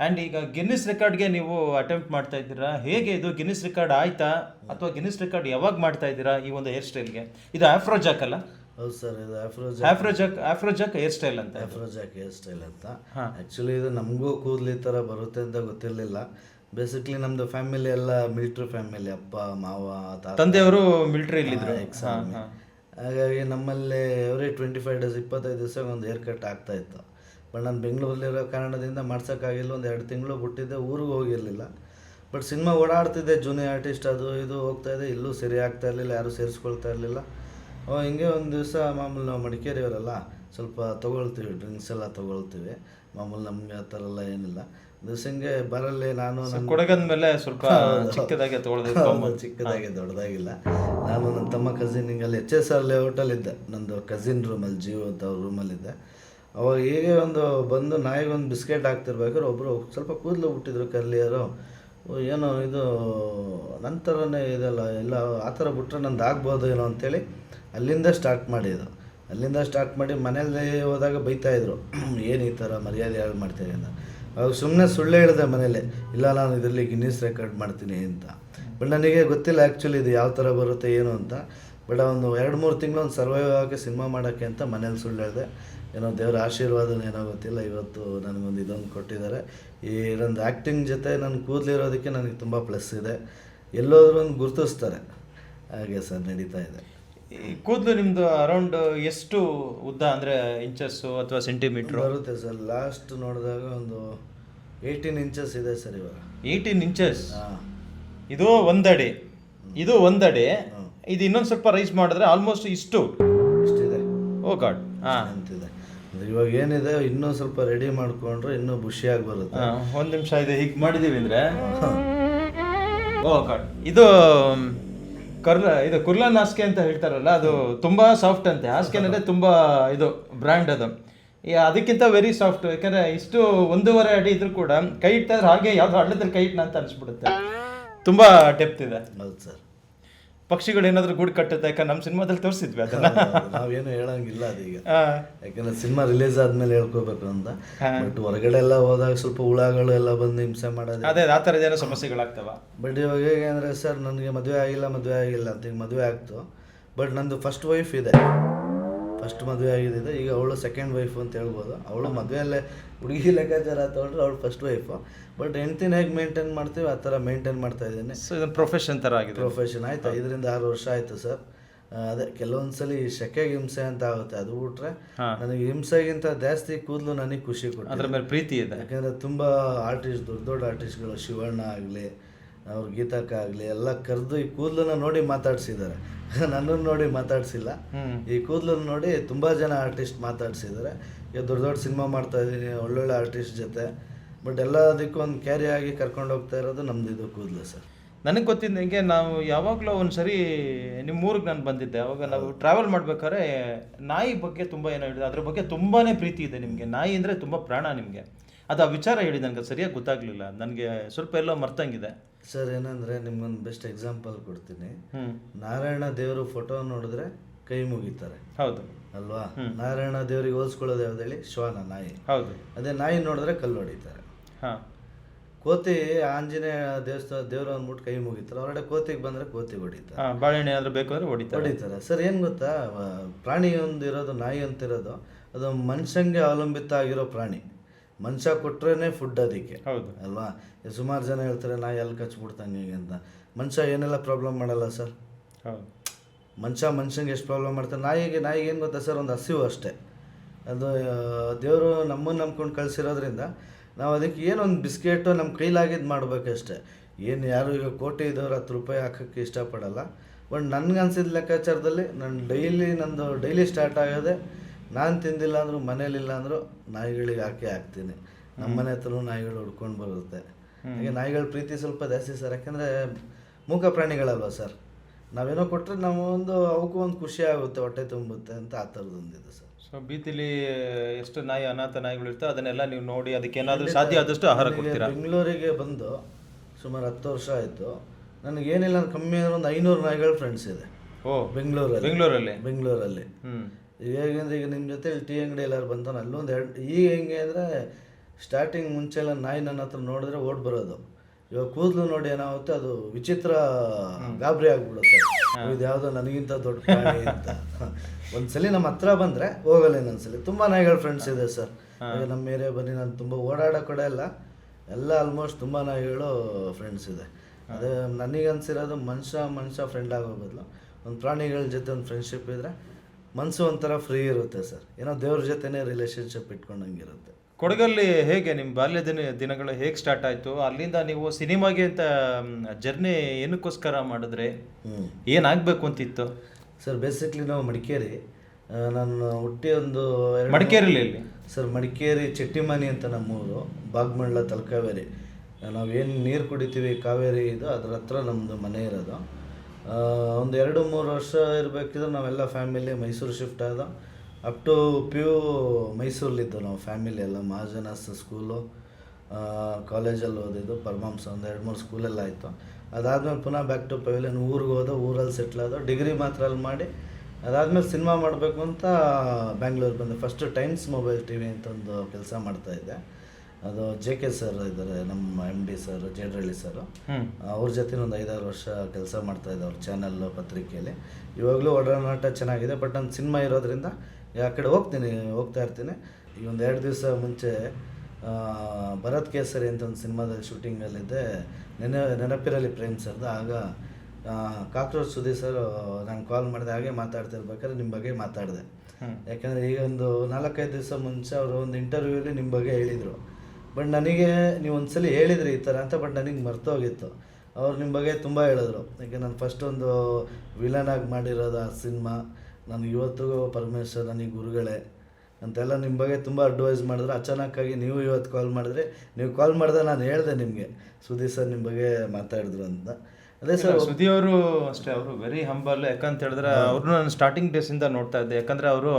ಆ್ಯಂಡ್ ಈಗ ಗಿನ್ನಿಸ್ ರೆಕಾರ್ಡ್ಗೆ ನೀವು ಅಟೆಂಪ್ಟ್ ಮಾಡ್ತಾ ಇದ್ದೀರಾ? ಹೇಗೆ ಇದು ಗಿನ್ನಿಸ್ ರೆಕಾರ್ಡ್ ಆಯ್ತಾ? ಅಥವಾ ಗಿನ್ನಿಸ್ ರೆಕಾರ್ಡ್ ಯಾವಾಗ ಮಾಡ್ತಾ ಇದ್ದೀರಾ ಈ ಒಂದು ಹೇರ್ ಸ್ಟೈಲ್ಗೆ ಇದು ಆಫ್ರೋಜಾಕ್ ಅಲ್ಲ? ಹೌದು ಸರ್ ಇದು ಆಫ್ರೋಜ್ ಆಫ್ರೋಜಕ್ ಆಫ್ರೋಜಾಕ್ ಹೇರ್ ಸ್ಟೈಲ್ ಅಂತ ಆಫ್ರೋಜಕ್ ಆಫ್ರೋಜಾಕ್ ಹೇರ್ ಸ್ಟೈಲ್ ಅಂತ. ಹಾ. ಆ್ಯಕ್ಚುಲಿ ಇದು ನಮಗೂ ಕೂದಲು ಈ ಥರ ಬರುತ್ತೆ ಅಂತ ಗೊತ್ತಿರಲಿಲ್ಲ. ಬೇಸಿಕ್ಲಿ ನಮ್ಮದು ಫ್ಯಾಮಿಲಿ ಎಲ್ಲ ಮಿಲ್ಟ್ರಿ ಫ್ಯಾಮಿಲಿ ಅಪ್ಪ ಮಾವ ತಾತ. ತಂದೆಯವರು ಮಿಲಿಟರಿಯಲ್ಲಿ ಇದ್ರು. ಹಾಗಾಗಿ ನಮ್ಮಲ್ಲಿ ಎವ್ರಿ ಟ್ವೆಂಟಿ ಫೈವ್ ಡೇಸ್ ಇಪ್ಪತ್ತೈದು ದಿವಸ ಒಂದು ಹೇರ್ ಕಟ್ ಆಗ್ತಾ ಇತ್ತು. ಬಟ್ ನಾನು ಬೆಂಗಳೂರಲ್ಲಿರೋ ಕಾರಣದಿಂದ ಮಾಡ್ಸೋಕ್ಕಾಗಿಲ್ಲ. ಒಂದು ಎರಡು ತಿಂಗಳು ಬಿಟ್ಟಿದ್ದೆ ಊರಿಗೆ ಹೋಗಿರಲಿಲ್ಲ. ಬಟ್ ಸಿನಿಮಾ ಓಡಾಡ್ತಿದ್ದೆ ಜೂನಿಯರ್ ಆರ್ಟಿಸ್ಟ್ ಅದು ಇದು ಹೋಗ್ತಾ ಇದೆ. ಇಲ್ಲೂ ಸರಿ ಆಗ್ತಾ ಇರಲಿಲ್ಲ ಯಾರೂ ಸೇರಿಸ್ಕೊಳ್ತಾ ಇರಲಿಲ್ಲ. ಹಿಂಗೆ ಒಂದು ದಿವಸ ಮಾಮೂಲಿ ನಾವು ಮಡಿಕೇರಿಯವರಲ್ಲ ಸ್ವಲ್ಪ ತೊಗೊಳ್ತೀವಿ ಡ್ರಿಂಕ್ಸ್ ಎಲ್ಲ ತೊಗೊಳ್ತೀವಿ. ಮಾಮೂಲಿ ನಮಗೆ ಆ ಥರ ಎಲ್ಲ ಏನಿಲ್ಲ ದಿವಸ ಹಿಂಗೆ ಬರಲ್ಲಿ ನಾನು ಕೊಡಗದ ಮೇಲೆ ಸ್ವಲ್ಪ [laughs] ಚಿಕ್ಕದಾಗಿ ತಗೊಳ್ಬೇಕು ಚಿಕ್ಕದಾಗೆ ದೊಡ್ಡದಾಗಿಲ್ಲ. ನಾನು ನನ್ನ ತಮ್ಮ ಕಸಿನ್ ಹಿಂಗೆ ಅಲ್ಲಿ ಎಚ್ ಎಸ್ ಆರ್ ಲೇಔಟಲ್ಲಿದ್ದೆ ನಂದು ಕಸಿನ್ ರೂಮಲ್ಲಿ ಜಿಯೋ ಅಂತ ಅವ್ರ ರೂಮಲ್ಲಿದ್ದೆ ಅವಾಗ ಹೀಗೆ ಒಂದು ಬಂದು ನಾಯಿಗೊಂದು ಬಿಸ್ಕೆಟ್ ಹಾಕ್ತಿರ್ಬೇಕಾದ್ರೆ ಒಬ್ಬರು ಸ್ವಲ್ಪ ಕೂದಲು ಬಿಟ್ಟಿದ್ರು ಕರ್ಲಿಯರು. ಓ, ಏನೋ ಇದು ನನ್ನ ಥರನೇ ಇದೆಲ್ಲ ಇಲ್ಲ ಆ ಥರ ಬಿಟ್ಟರೆ ನಂದು ಆಗ್ಬೋದು ಏನೋ ಅಂತೇಳಿ ಅಲ್ಲಿಂದ ಸ್ಟಾರ್ಟ್ ಮಾಡಿದ್ರು ಅಲ್ಲಿಂದ ಸ್ಟಾರ್ಟ್ ಮಾಡಿ ಮನೇಲಿ ಹೋದಾಗ ಬೈತಾಯಿದ್ರು [clears throat] ಏನು ಈ ಥರ ಮರ್ಯಾದೆ ಹಾಳು ಮಾಡ್ತೀರಿ ಅಂತ. ಅವಾಗ ಸುಮ್ಮನೆ ಸುಳ್ಳು ಹೇಳಿದೆ ಮನೇಲಿ, ಇಲ್ಲ, ನಾನು ಇದರಲ್ಲಿ ಗಿನ್ನಿಸ್ ರೆಕಾರ್ಡ್ ಮಾಡ್ತೀನಿ ಅಂತ. ಬಟ್ ನನಗೆ ಗೊತ್ತಿಲ್ಲ ಆ್ಯಕ್ಚುಲಿ ಇದು ಯಾವ ಥರ ಬರುತ್ತೆ, ಏನು ಅಂತ. ಬಟ್ ಒಂದು ಎರಡು, ಮೂರು ತಿಂಗಳು ಒಂದು ಸರ್ವೈವ್ ಆಗಿ ಸಿನಿಮಾ ಮಾಡೋಕ್ಕೆ ಅಂತ ಮನೇಲಿ ಸುಳ್ಳು ಹೇಳಿದೆ. ಏನೋ ದೇವರ ಆಶೀರ್ವಾದನ ಏನೋ ಗೊತ್ತಿಲ್ಲ, ಇವತ್ತು ನನಗೊಂದು ಇದೊಂದು ಕೊಟ್ಟಿದ್ದಾರೆ. ಈ ನಂದು ಆ್ಯಕ್ಟಿಂಗ್ ಜೊತೆ ನನ್ನ ಕೂದಲಿರೋದಕ್ಕೆ ನನಗೆ ತುಂಬ ಪ್ಲಸ್ ಇದೆ. ಎಲ್ಲೋದ್ರೂ ಒಂದು ಗುರುತಿಸ್ತಾರೆ. ಹಾಗೆ ಸರ್, ನಡೀತಾ ಇದೆ. ಕೂದಲು ನಿಮ್ದು ಅರೌಂಡ್ ಎಷ್ಟು ಉದ್ದ ಅಂದ್ರೆ ಇಂಚಸ್ ಅಥವಾ ಸೆಂಟಿಮೀಟರ್ ಬರುತ್ತೆ ಸರ್ ಲಾಸ್ಟ್ ನೋಡಿದಾಗ ಒಂದು ಏಯ್ಟೀನ್ ಇಂಚಸ್ ಇದೆ ಸರ್ ಇವಾಗ. ಏಯ್ಟೀನ್ ಇಂಚಸ್ ಇದು ಒಂದಡಿ. ಇದು ಒಂದಡಿ. ಇದು ಇನ್ನೊಂದು ಸ್ವಲ್ಪ ರೈಸ್ ಮಾಡಿದ್ರೆ ಆಲ್ಮೋಸ್ಟ್ ಇಷ್ಟು. ಇಷ್ಟಿದೆ. Oh god. ಹಾಂ. ಅಂತಿದೆ ಅಂದ್ರೆ ಇವಾಗ ಏನಿದೆ ಇನ್ನೂ ಸ್ವಲ್ಪ ರೆಡಿ ಮಾಡ್ಕೊಂಡ್ರೆ ಇನ್ನೂ ಖುಷಿಯಾಗಿ ಬರುತ್ತೆ. ಒಂದು ಒಂದ್ ನಿಮಿಷ ಇದೆ ಹೀಗೆ ಮಾಡಿದ್ದೀವಿ ಅಂದರೆ. Oh god. ಇದು ಕರ್ಲ, ಇದು ಕುರ್ಲನ್ ಹಾಸ್ಕೆ ಅಂತ ಹೇಳ್ತಾರಲ್ಲ, ಅದು ತುಂಬಾ ಸಾಫ್ಟ್ ಅಂತೆ. ಅಂದ್ರೆ ತುಂಬಾ ಇದು ಬ್ರ್ಯಾಂಡ್ ಅದು. ಅದಕ್ಕಿಂತ ವೆರಿ ಸಾಫ್ಟ್ ಯಾಕಂದ್ರೆ ಇಷ್ಟು ಒಂದೂವರೆ ಅಡಿ ಇದ್ರೂ ಕೂಡ ಕೈ ಇಟ್ಟಾದ್ರೆ ಹಾಗೆ ಯಾವ್ದು ಹಳ್ಳದಲ್ಲಿ ಕೈ ಇಟ್ನ ಅಂತ ಅನ್ಸ್ಬಿಡುತ್ತೆ. ತುಂಬಾ ಡೆಪ್ತ್ ಇದೆ. ಹೌದು ಸರ್. ಪಕ್ಷಿಗಳು ಏನಾದರೂ ಗೂಡು ಕಟ್ಟುತ್ತೆ ಯಾಕಂದ್ರೆ ನಮ್ಮ ಸಿನಿಮಾದಲ್ಲಿ ತೋರಿಸಿದ್ವಿ ಅದನ್ನ. ನಾವೇನು ಹೇಳಂಗಿಲ್ಲ ಅದೀಗ ಯಾಕಂದ್ರೆ ಸಿನಿಮಾ ರಿಲೀಸ್ ಆದ್ಮೇಲೆ ಹೇಳ್ಕೋಬೇಕು ಅಂತ. ಬಟ್ ಹೊರಗಡೆ ಎಲ್ಲ ಹೋದಾಗ ಸ್ವಲ್ಪ ಹುಳಗಳು ಎಲ್ಲ ಬಂದು ಹಿಂಸೆ ಮಾಡೋದು. ಅದೇ ಆ ಥರದ ಏನೋ ಸಮಸ್ಯೆಗಳಾಗ್ತವ? ಬಟ್ ಇವಾಗ ಹೇಗೆ ಅಂದರೆ ಸರ್ ನನಗೆ ಮದುವೆ ಆಗಿಲ್ಲ ಮದುವೆ ಆಗಿಲ್ಲ ಅಂತ ಈಗ ಮದುವೆ ಆಗ್ತು. ಬಟ್ ನಂದು ಫಸ್ಟ್ ವೈಫ್ ಇದೆ. ಫಸ್ಟ್ ಮದುವೆ ಆಗಿದೆ. ಈಗ ಅವಳು ಸೆಕೆಂಡ್ ವೈಫ್ ಅಂತ ಹೇಳ್ಬೋದು. ಅವಳು ಮದುವೆಯಲ್ಲೇ ಹುಡುಗಿ ಲೆಕ್ಕಾಚಾರ ತೊಗೊಂಡ್ರೆ ಅವ್ಳು ಫಸ್ಟ್ ವೈಫು ಬಟ್ ಹೆಂಡ್ತಿನ ಹೇಗೆ ಮೇಂಟೈನ್ ಮಾಡ್ತೀವಿ ಆ ಥರ ಮೇಂಟೈನ್ ಮಾಡ್ತಾ ಇದ್ದೇನೆ. ಸೊ ಇದೊಂದು ಪ್ರೊಫೆಷನ್ ಥರ ಆಗಿದೆ. ಪ್ರೊಫೆಷನ್ ಆಯ್ತು ಐದರಿಂದ ಆರು ವರ್ಷ ಆಯಿತು ಸರ್ ಅದೇ ಕೆಲವೊಂದು ಸಲ ಶೆಕೆಗೆ ಹಿಂಸೆ ಅಂತ ಆಗುತ್ತೆ ಅದು ಬಿಟ್ರೆ ನನಗೆ ಹಿಂಸೆಗಿಂತ ಜಾಸ್ತಿ ಕೂದಲು ನನಗೆ ಖುಷಿ ಕೊಟ್ಟು ಅದ್ರ ಮೇಲೆ ಪ್ರೀತಿ ಇದೆ. ಯಾಕಂದರೆ ತುಂಬ ಆರ್ಟಿಸ್ಟ್ ದೊಡ್ಡ ದೊಡ್ಡ ಆರ್ಟಿಸ್ಟ್ಗಳು ಶಿವಣ್ಣ ಆಗಲಿ ಅವ್ರ ಗೀತಕ್ಕ ಆಗಲಿ ಎಲ್ಲ ಕರೆದು ಈ ಕೂದಲನ್ನ ನೋಡಿ ಮಾತಾಡ್ಸಿದ್ದಾರೆ. [laughs] ನನ್ನನ್ನು ನೋಡಿ ಮಾತಾಡ್ಸಿಲ್ಲ. ಈ ಕೂದಲನ್ನು ನೋಡಿ ತುಂಬ ಜನ ಆರ್ಟಿಸ್ಟ್ ಮಾತಾಡ್ಸಿದ್ದಾರೆ. ಈಗ ದೊಡ್ಡ ದೊಡ್ಡ ಸಿನಿಮಾ ಮಾಡ್ತಾ ಇದ್ದೀನಿ ಒಳ್ಳೊಳ್ಳೆ ಆರ್ಟಿಸ್ಟ್ ಜೊತೆ. ಬಟ್ ಎಲ್ಲದಕ್ಕೂ ಒಂದು ಕ್ಯಾರಿ ಆಗಿ ಕರ್ಕೊಂಡು ಹೋಗ್ತಾ ಇರೋದು ನಮ್ದು ಇದು ಕೂದಲು ಸರ್. ನನಗೆ ಗೊತ್ತಿದ್ದಂಗೆ ನಾವು ಯಾವಾಗಲೂ ಒಂದು ಸರಿ ನಿಮ್ಮ ಊರಿಗೆ ನಾನು ಬಂದಿದ್ದೆ. ಅವಾಗ ನಾವು ಟ್ರಾವೆಲ್ ಮಾಡ್ಬೇಕಾದ್ರೆ ನಾಯಿ ಬಗ್ಗೆ ತುಂಬ ಏನೋ ಹೇಳಿದೆ ಅದ್ರ ಬಗ್ಗೆ ತುಂಬಾ ಪ್ರೀತಿ ಇದೆ ನಿಮಗೆ. ನಾಯಿ ಅಂದರೆ ತುಂಬ ಪ್ರಾಣ ನಿಮಗೆ. ಅದು ಆ ವಿಚಾರ ಹೇಳಿ ನನಗೆ ಸರಿಯಾಗಿ ಗೊತ್ತಾಗಲಿಲ್ಲ. ನನಗೆ ಸ್ವಲ್ಪ ಎಲ್ಲೋ ಮರ್ತಂಗಿದೆ. ಸರ್ ಏನಂದರೆ ನಿಮ್ಗೊಂದು ಬೆಸ್ಟ್ ಎಕ್ಸಾಂಪಲ್ ಕೊಡ್ತೀನಿ. ನಾರಾಯಣ ದೇವರು ಫೋಟೋ ನೋಡಿದ್ರೆ ಕೈ ಮುಗಿತಾರೆ. ಹೌದು. ಅಲ್ವಾ? ನಾರಾಯಣ ದೇವರಿಗೆ ಹೋಲಿಸ್ಕೊಳ್ಳೋದು ಯಾವ್ದು ಹೇಳಿ? ಶ್ವಾನ ನಾಯಿ. ಹೌದು. ಅದೇ ನಾಯಿ ನೋಡಿದ್ರೆ ಕಲ್ಲು ಹೊಡಿತಾರೆ. ಹಾಂ. ಕೋತಿ ಆಂಜನೇಯ ದೇವಸ್ಥಾನ ದೇವ್ರು ಅಂದ್ಬಿಟ್ಟು ಕೈ ಮುಗಿತಾರೆ. ಹೊರಡೆ ಕೋತಿಗೆ ಬಂದ್ರೆ ಕೋತಿ ಹೊಡಿತಾರೆ. ಹಾಂ ಬಾಳೆಹಣ್ಣು ಏನಾದರೂ ಬೇಕು ಅಂದರೆ ಹೊಡಿತಾರೆ. ಹೊಡಿತಾರೆ. ಸರ್ ಏನು ಗೊತ್ತಾ? ಪ್ರಾಣಿ ಒಂದು ಇರೋದು ನಾಯಿ ಅಂತಿರೋದು ಅದು ಮನುಷ್ಯಂಗೆ ಅವಲಂಬಿತ ಆಗಿರೋ ಪ್ರಾಣಿ. ಮನುಷ್ಯ ಕೊಟ್ರೇನೆ ಫುಡ್ ಅದಕ್ಕೆ. ಹೌದು. ಅಲ್ವಾ? ಸುಮಾರು ಜನ ಹೇಳ್ತಾರೆ ನಾಯಿ ಅಲ್ಲಿ ಕಚ್ಬಿಡ್ತಾನೆ ಹೀಗೆ ಅಂತ. ಮನುಷ್ಯ ಏನೆಲ್ಲ ಪ್ರಾಬ್ಲಮ್ ಮಾಡಲ್ಲ ಸರ್? ಹೌದು. ಮನುಷ್ಯ ಮನುಷ್ಯಂಗೆ ಎಷ್ಟು ಪ್ರಾಬ್ಲಮ್ ಮಾಡ್ತಾರೆ? ನಾಯಿಗೆ ನಾಯಿಗೆ ಏನು ಗೊತ್ತಾ ಸರ್? ಒಂದು ಹಸಿವು ಅಷ್ಟೇ. ಅದು ದೇವರು ನಮ್ಮನ್ನು ನಂಬ್ಕೊಂಡು ಕಳಿಸಿರೋದ್ರಿಂದ ನಾವು ಅದಕ್ಕೆ ಏನೊಂದು ಬಿಸ್ಕೆಟು ನಮ್ಮ ಕೈಲಾಗಿದ್ದು ಮಾಡಬೇಕಷ್ಟೆ. ಏನು ಯಾರು ಈಗ ಕೋಟಿ ಇದ್ದವ್ರು ಹತ್ತು ರೂಪಾಯಿ ಹಾಕೋಕ್ಕೆ ಇಷ್ಟಪಡಲ್ಲ. ಬಟ್ ನನಗೆ ಅನ್ಸಿದ ಲೆಕ್ಕಾಚಾರದಲ್ಲಿ ನಾನು ಡೈಲಿ ನಂದು ಡೈಲಿ ಸ್ಟಾರ್ಟ್ ಆಗೋದೆ ನಾನು ತಿಂದಿಲ್ಲ ಅಂದರೂ ಮನೇಲಿಲ್ಲ ಅಂದರೂ ನಾಯಿಗಳಿಗೆ ಹಾಕಿ ಹಾಕ್ತೀನಿ. ನಮ್ಮ ಮನೆ ಹತ್ರ ನಾಯಿಗಳು ಹುಡ್ಕೊಂಡು ಬರುತ್ತೆ. ಹಾಗೆ ನಾಯಿಗಳ ಪ್ರೀತಿ ಸ್ವಲ್ಪ ಜಾಸ್ತಿ ಸರ್. ಯಾಕೆಂದರೆ ಮೂಕ ಪ್ರಾಣಿಗಳಲ್ವ ಸರ್? ನಾವೇನೋ ಕೊಟ್ಟರೆ ನಮ್ಮ ಒಂದು ಅವಕ್ಕೂ ಒಂದು ಖುಷಿ ಆಗುತ್ತೆ ಹೊಟ್ಟೆ ತುಂಬುತ್ತೆ ಅಂತ ಆ ಥರದೊಂದಿದೆ ಸರ್. ಸೊ ಬೀತಿಲಿ ಎಷ್ಟು ನಾಯಿ ಅನಾಥ ನಾಯಿಗಳು ಇರ್ತವೆ ಅದನ್ನೆಲ್ಲ ನೀವು ನೋಡಿ ಅದಕ್ಕೆ ಏನಾದರೂ ಸಾಧ್ಯ ಆದಷ್ಟು ಆಹಾರ ನನಗೆ ಕೊಡ್ತೀರಾ? ಬೆಂಗಳೂರಿಗೆ ಬಂದು ಸುಮಾರು ಹತ್ತು ವರ್ಷ ಆಯಿತು ನನಗೇನಿಲ್ಲ ಅಂದ್ರೆ ಕಮ್ಮಿ ಅಂದ್ರೆ ಒಂದು ಐನೂರು ನಾಯಿಗಳು ಫ್ರೆಂಡ್ಸ್ ಇದೆ. ಓ ಬೆಂಗಳೂರಲ್ಲಿ. ಬೆಂಗಳೂರಲ್ಲಿ? ಬೆಂಗಳೂರಲ್ಲಿ. ಹ್ಞೂ ಈಗ ಹೇಗೆಂದ್ರೆ ಈಗ ನಿಮ್ಮ ಜೊತೆ ಟೀ ಅಂಗಡಿ ಎಲ್ಲಾರು ಬಂತಾನೆ ಅಲ್ಲೊಂದು ಎರಡು ಈಗ ಹೆಂಗೆ ಅಂದರೆ ಸ್ಟಾರ್ಟಿಂಗ್ ಮುಂಚೆ ಎಲ್ಲ ನಾಯಿ ನನ್ನ ಹತ್ರ ನೋಡಿದ್ರೆ ಓಡ್ ಬರೋದು. ಇವಾಗ ಕೂದಲು ನೋಡಿ ಏನಾಗುತ್ತೆ ಅದು ವಿಚಿತ್ರ ಗಾಬರಿ ಆಗ್ಬಿಡುತ್ತೆ. ಇದು ಯಾವುದೋ ನನಗಿಂತ ದೊಡ್ಡ ಪ್ರಾಣಿ ಅಂತ. ಒಂದ್ಸಲಿ ನಮ್ಮ ಹತ್ರ ಬಂದರೆ ಹೋಗಲ್ಲ ಇನ್ನೊಂದ್ಸಲಿ. ತುಂಬ ನಾಯಿಗಳ ಫ್ರೆಂಡ್ಸ್ ಇದೆ ಸರ್. ಈಗ ನಮ್ಮ ಏರಿಯಾ ಬನ್ನಿ ನಾನು ತುಂಬ ಓಡಾಡೋ ಕಡೆ ಎಲ್ಲ ಎಲ್ಲ ಆಲ್ಮೋಸ್ಟ್ ತುಂಬ ನಾಯಿಗಳು ಫ್ರೆಂಡ್ಸ್ ಇದೆ. ಅದೇ ನನಗೆ ಅನ್ಸಿರೋದು ಮನುಷ್ಯ ಮನುಷ್ಯ ಫ್ರೆಂಡ್ ಆಗೋ ಬದಲು ಒಂದು ಪ್ರಾಣಿಗಳ ಜೊತೆ ಒಂದು ಫ್ರೆಂಡ್ಶಿಪ್ ಇದ್ದರೆ ಮನಸ್ಸು ಒಂಥರ ಫ್ರೀ ಇರುತ್ತೆ ಸರ್. ಏನೋ ದೇವ್ರ ಜೊತೆನೇ ರಿಲೇಷನ್ಶಿಪ್ ಇಟ್ಕೊಂಡಂಗಿರುತ್ತೆ. ಕೊಡಗಲ್ಲಿ ಹೇಗೆ ನಿಮ್ಮ ಬಾಲ್ಯ ದಿನ ದಿನಗಳು ಹೇಗೆ ಸ್ಟಾರ್ಟ್ ಆಯಿತು? ಅಲ್ಲಿಂದ ನೀವು ಸಿನಿಮಾಗೆ ಅಂತ ಜರ್ನಿ ಏನಕ್ಕೋಸ್ಕರ ಮಾಡಿದ್ರೆ ಏನಾಗಬೇಕು ಅಂತಿತ್ತು? ಸರ್ ಬೇಸಿಕ್ಲಿ ನಾವು ಮಡಿಕೇರಿ ನಾನು ಹುಟ್ಟಿ ಒಂದು ಮಡಿಕೇರಿಲಿ ಇಲ್ಲಿ ಸರ್ ಮಡಿಕೇರಿ ಚೆಟ್ಟಿಮನಿ ಅಂತ ನಮ್ಮೂರು ಬಾಗ್ಮಂಡ್ಲ ತಲಕಾವೇರಿ. ನಾವೇನು ನೀರು ಕುಡಿತೀವಿ ಕಾವೇರಿ ಇದು ಅದ್ರ ಹತ್ರ ನಮ್ಮದು ಮನೆ ಇರೋದು. ಒಂದು ಎರಡು ಮೂರು ವರ್ಷ ಇರಬೇಕಿದ್ರೆ ನಾವೆಲ್ಲ ಫ್ಯಾಮಿಲಿ ಮೈಸೂರು ಶಿಫ್ಟ್ ಆದ. ಅಪ್ ಟು ಪಿ ಯು ಮೈಸೂರಲ್ಲಿದ್ದು ನಾವು ಫ್ಯಾಮಿಲಿ ಎಲ್ಲ ಮಹಾಜನಸ್ ಸ್ಕೂಲು ಕಾಲೇಜಲ್ಲಿ ಓದಿದ್ದು ಪರಮಾಂಸ ಒಂದು ಎರಡು ಮೂರು ಸ್ಕೂಲೆಲ್ಲ ಆಯಿತು. ಅದಾದಮೇಲೆ ಪುನಃ ಬ್ಯಾಕ್ ಟು ಪವಿಲಿಯನ್ ಊರಿಗೆ ಹೋದೋ ಊರಲ್ಲಿ ಸೆಟ್ಲ್ ಆದೋ ಡಿಗ್ರಿ ಮಾತ್ರ ಅಲ್ಲಿ ಮಾಡಿ ಅದಾದಮೇಲೆ ಸಿನಿಮಾ ಮಾಡಬೇಕು ಅಂತ ಬ್ಯಾಂಗ್ಳೂರಿಗೆ ಬಂದೆ. First times mobile T V ಅಂತ ಒಂದು ಕೆಲಸ ಮಾಡ್ತಾಯಿದ್ದೆ ಅದು ಜೆ ಕೆ ಸರ್ ಇದ್ದಾರೆ ನಮ್ಮ M D sir Jedralli sir ಅವ್ರ ಜೊತೆ ಒಂದು ಐದಾರು ವರ್ಷ ಕೆಲಸ ಮಾಡ್ತಾಯಿದ್ದೆ ಅವ್ರ ಚಾನಲ್ಲು ಪತ್ರಿಕೆಯಲ್ಲಿ. ಇವಾಗಲೂ ಒಡನಾಟ ಚೆನ್ನಾಗಿದೆ ಬಟ್ ನನ್ನ ಸಿನಿಮಾ ಇರೋದ್ರಿಂದ ಆ ಕಡೆ ಹೋಗ್ತೀನಿ ಹೋಗ್ತಾ ಇರ್ತೀನಿ. ಈ ಒಂದು ಎರಡು ದಿವಸ ಮುಂಚೆ ಭರತ್ ಕೇಸರಿ ಅಂತ ಒಂದು ಸಿನಿಮಾದಲ್ಲಿ ಶೂಟಿಂಗಲ್ಲಿದ್ದೆ ನೆನೆ ನೆನಪಿರಲಿ ಪ್ರೇಮ್ ಸರ್ದು ಆಗ ಕಾಕ್ರೋಚ್ ಸುದೀಪ್ ಸರ್ ನಾನು ಕಾಲ್ ಮಾಡಿದೆ. ಹಾಗೆ ಮಾತಾಡ್ತಿರ್ಬೇಕಾದ್ರೆ ನಿಮ್ಮ ಬಗ್ಗೆ ಮಾತಾಡಿದೆ. ಯಾಕಂದರೆ ಈಗ ಒಂದು ನಾಲ್ಕೈದು ದಿವಸ ಮುಂಚೆ ಅವರು ಒಂದು ಇಂಟರ್ವ್ಯೂಲಿ ನಿಮ್ಮ ಬಗ್ಗೆ ಹೇಳಿದರು. ಬಟ್ ನನಗೆ ನೀವು ಒಂದ್ಸಲಿ ಹೇಳಿದ್ರಿ ಈ ಥರ ಅಂತ ಬಟ್ ನನಗೆ ಮರ್ತೋಗಿತ್ತು. ಅವ್ರು ನಿಮ್ಮ ಬಗ್ಗೆ ತುಂಬ ಹೇಳಿದ್ರು. ಯಾಕೆ ನಾನು ಫಸ್ಟ್ ಒಂದು ವಿಲನ್ ಆಗಿ ಮಾಡಿರೋದು ಆ ಸಿನಿಮಾ. ನನಗೆ ಇವತ್ತಿಗೂ ಪರಮೇಶ್ವರ್ ನನಗೆ ಗುರುಗಳೇ ಅಂತೆಲ್ಲ ನಿಮ್ಮ ಬಗ್ಗೆ ತುಂಬ ಅಡ್ವೈಸ್ ಮಾಡಿದ್ರು. ಅಚಾನಕ್ಕಾಗಿ ನೀವು ಇವತ್ತು ಕಾಲ್ ಮಾಡಿದ್ರೆ ನೀವು ಕಾಲ್ ಮಾಡಿದೆ ನಾನು ಹೇಳಿದೆ ನಿಮಗೆ. ಸುದೀಪ್ ಸರ್ ನಿಮ್ಮ ಬಗ್ಗೆ ಮಾತಾಡಿದ್ರು ಅಂತ. ಅದೇ ಸರ್ ಸುದಿ ಅವರು ಅಷ್ಟೇ ಅವರು ವೆರಿ ಹಂಬಲ್ ಯಾಕಂತ ಹೇಳಿದ್ರೆ ಅವ್ರನ್ನ ನಾನು ಸ್ಟಾರ್ಟಿಂಗ್ ಡೇಸಿಂದ ನೋಡ್ತಾ ಇದ್ದೆ. ಯಾಕಂದರೆ ಅವರು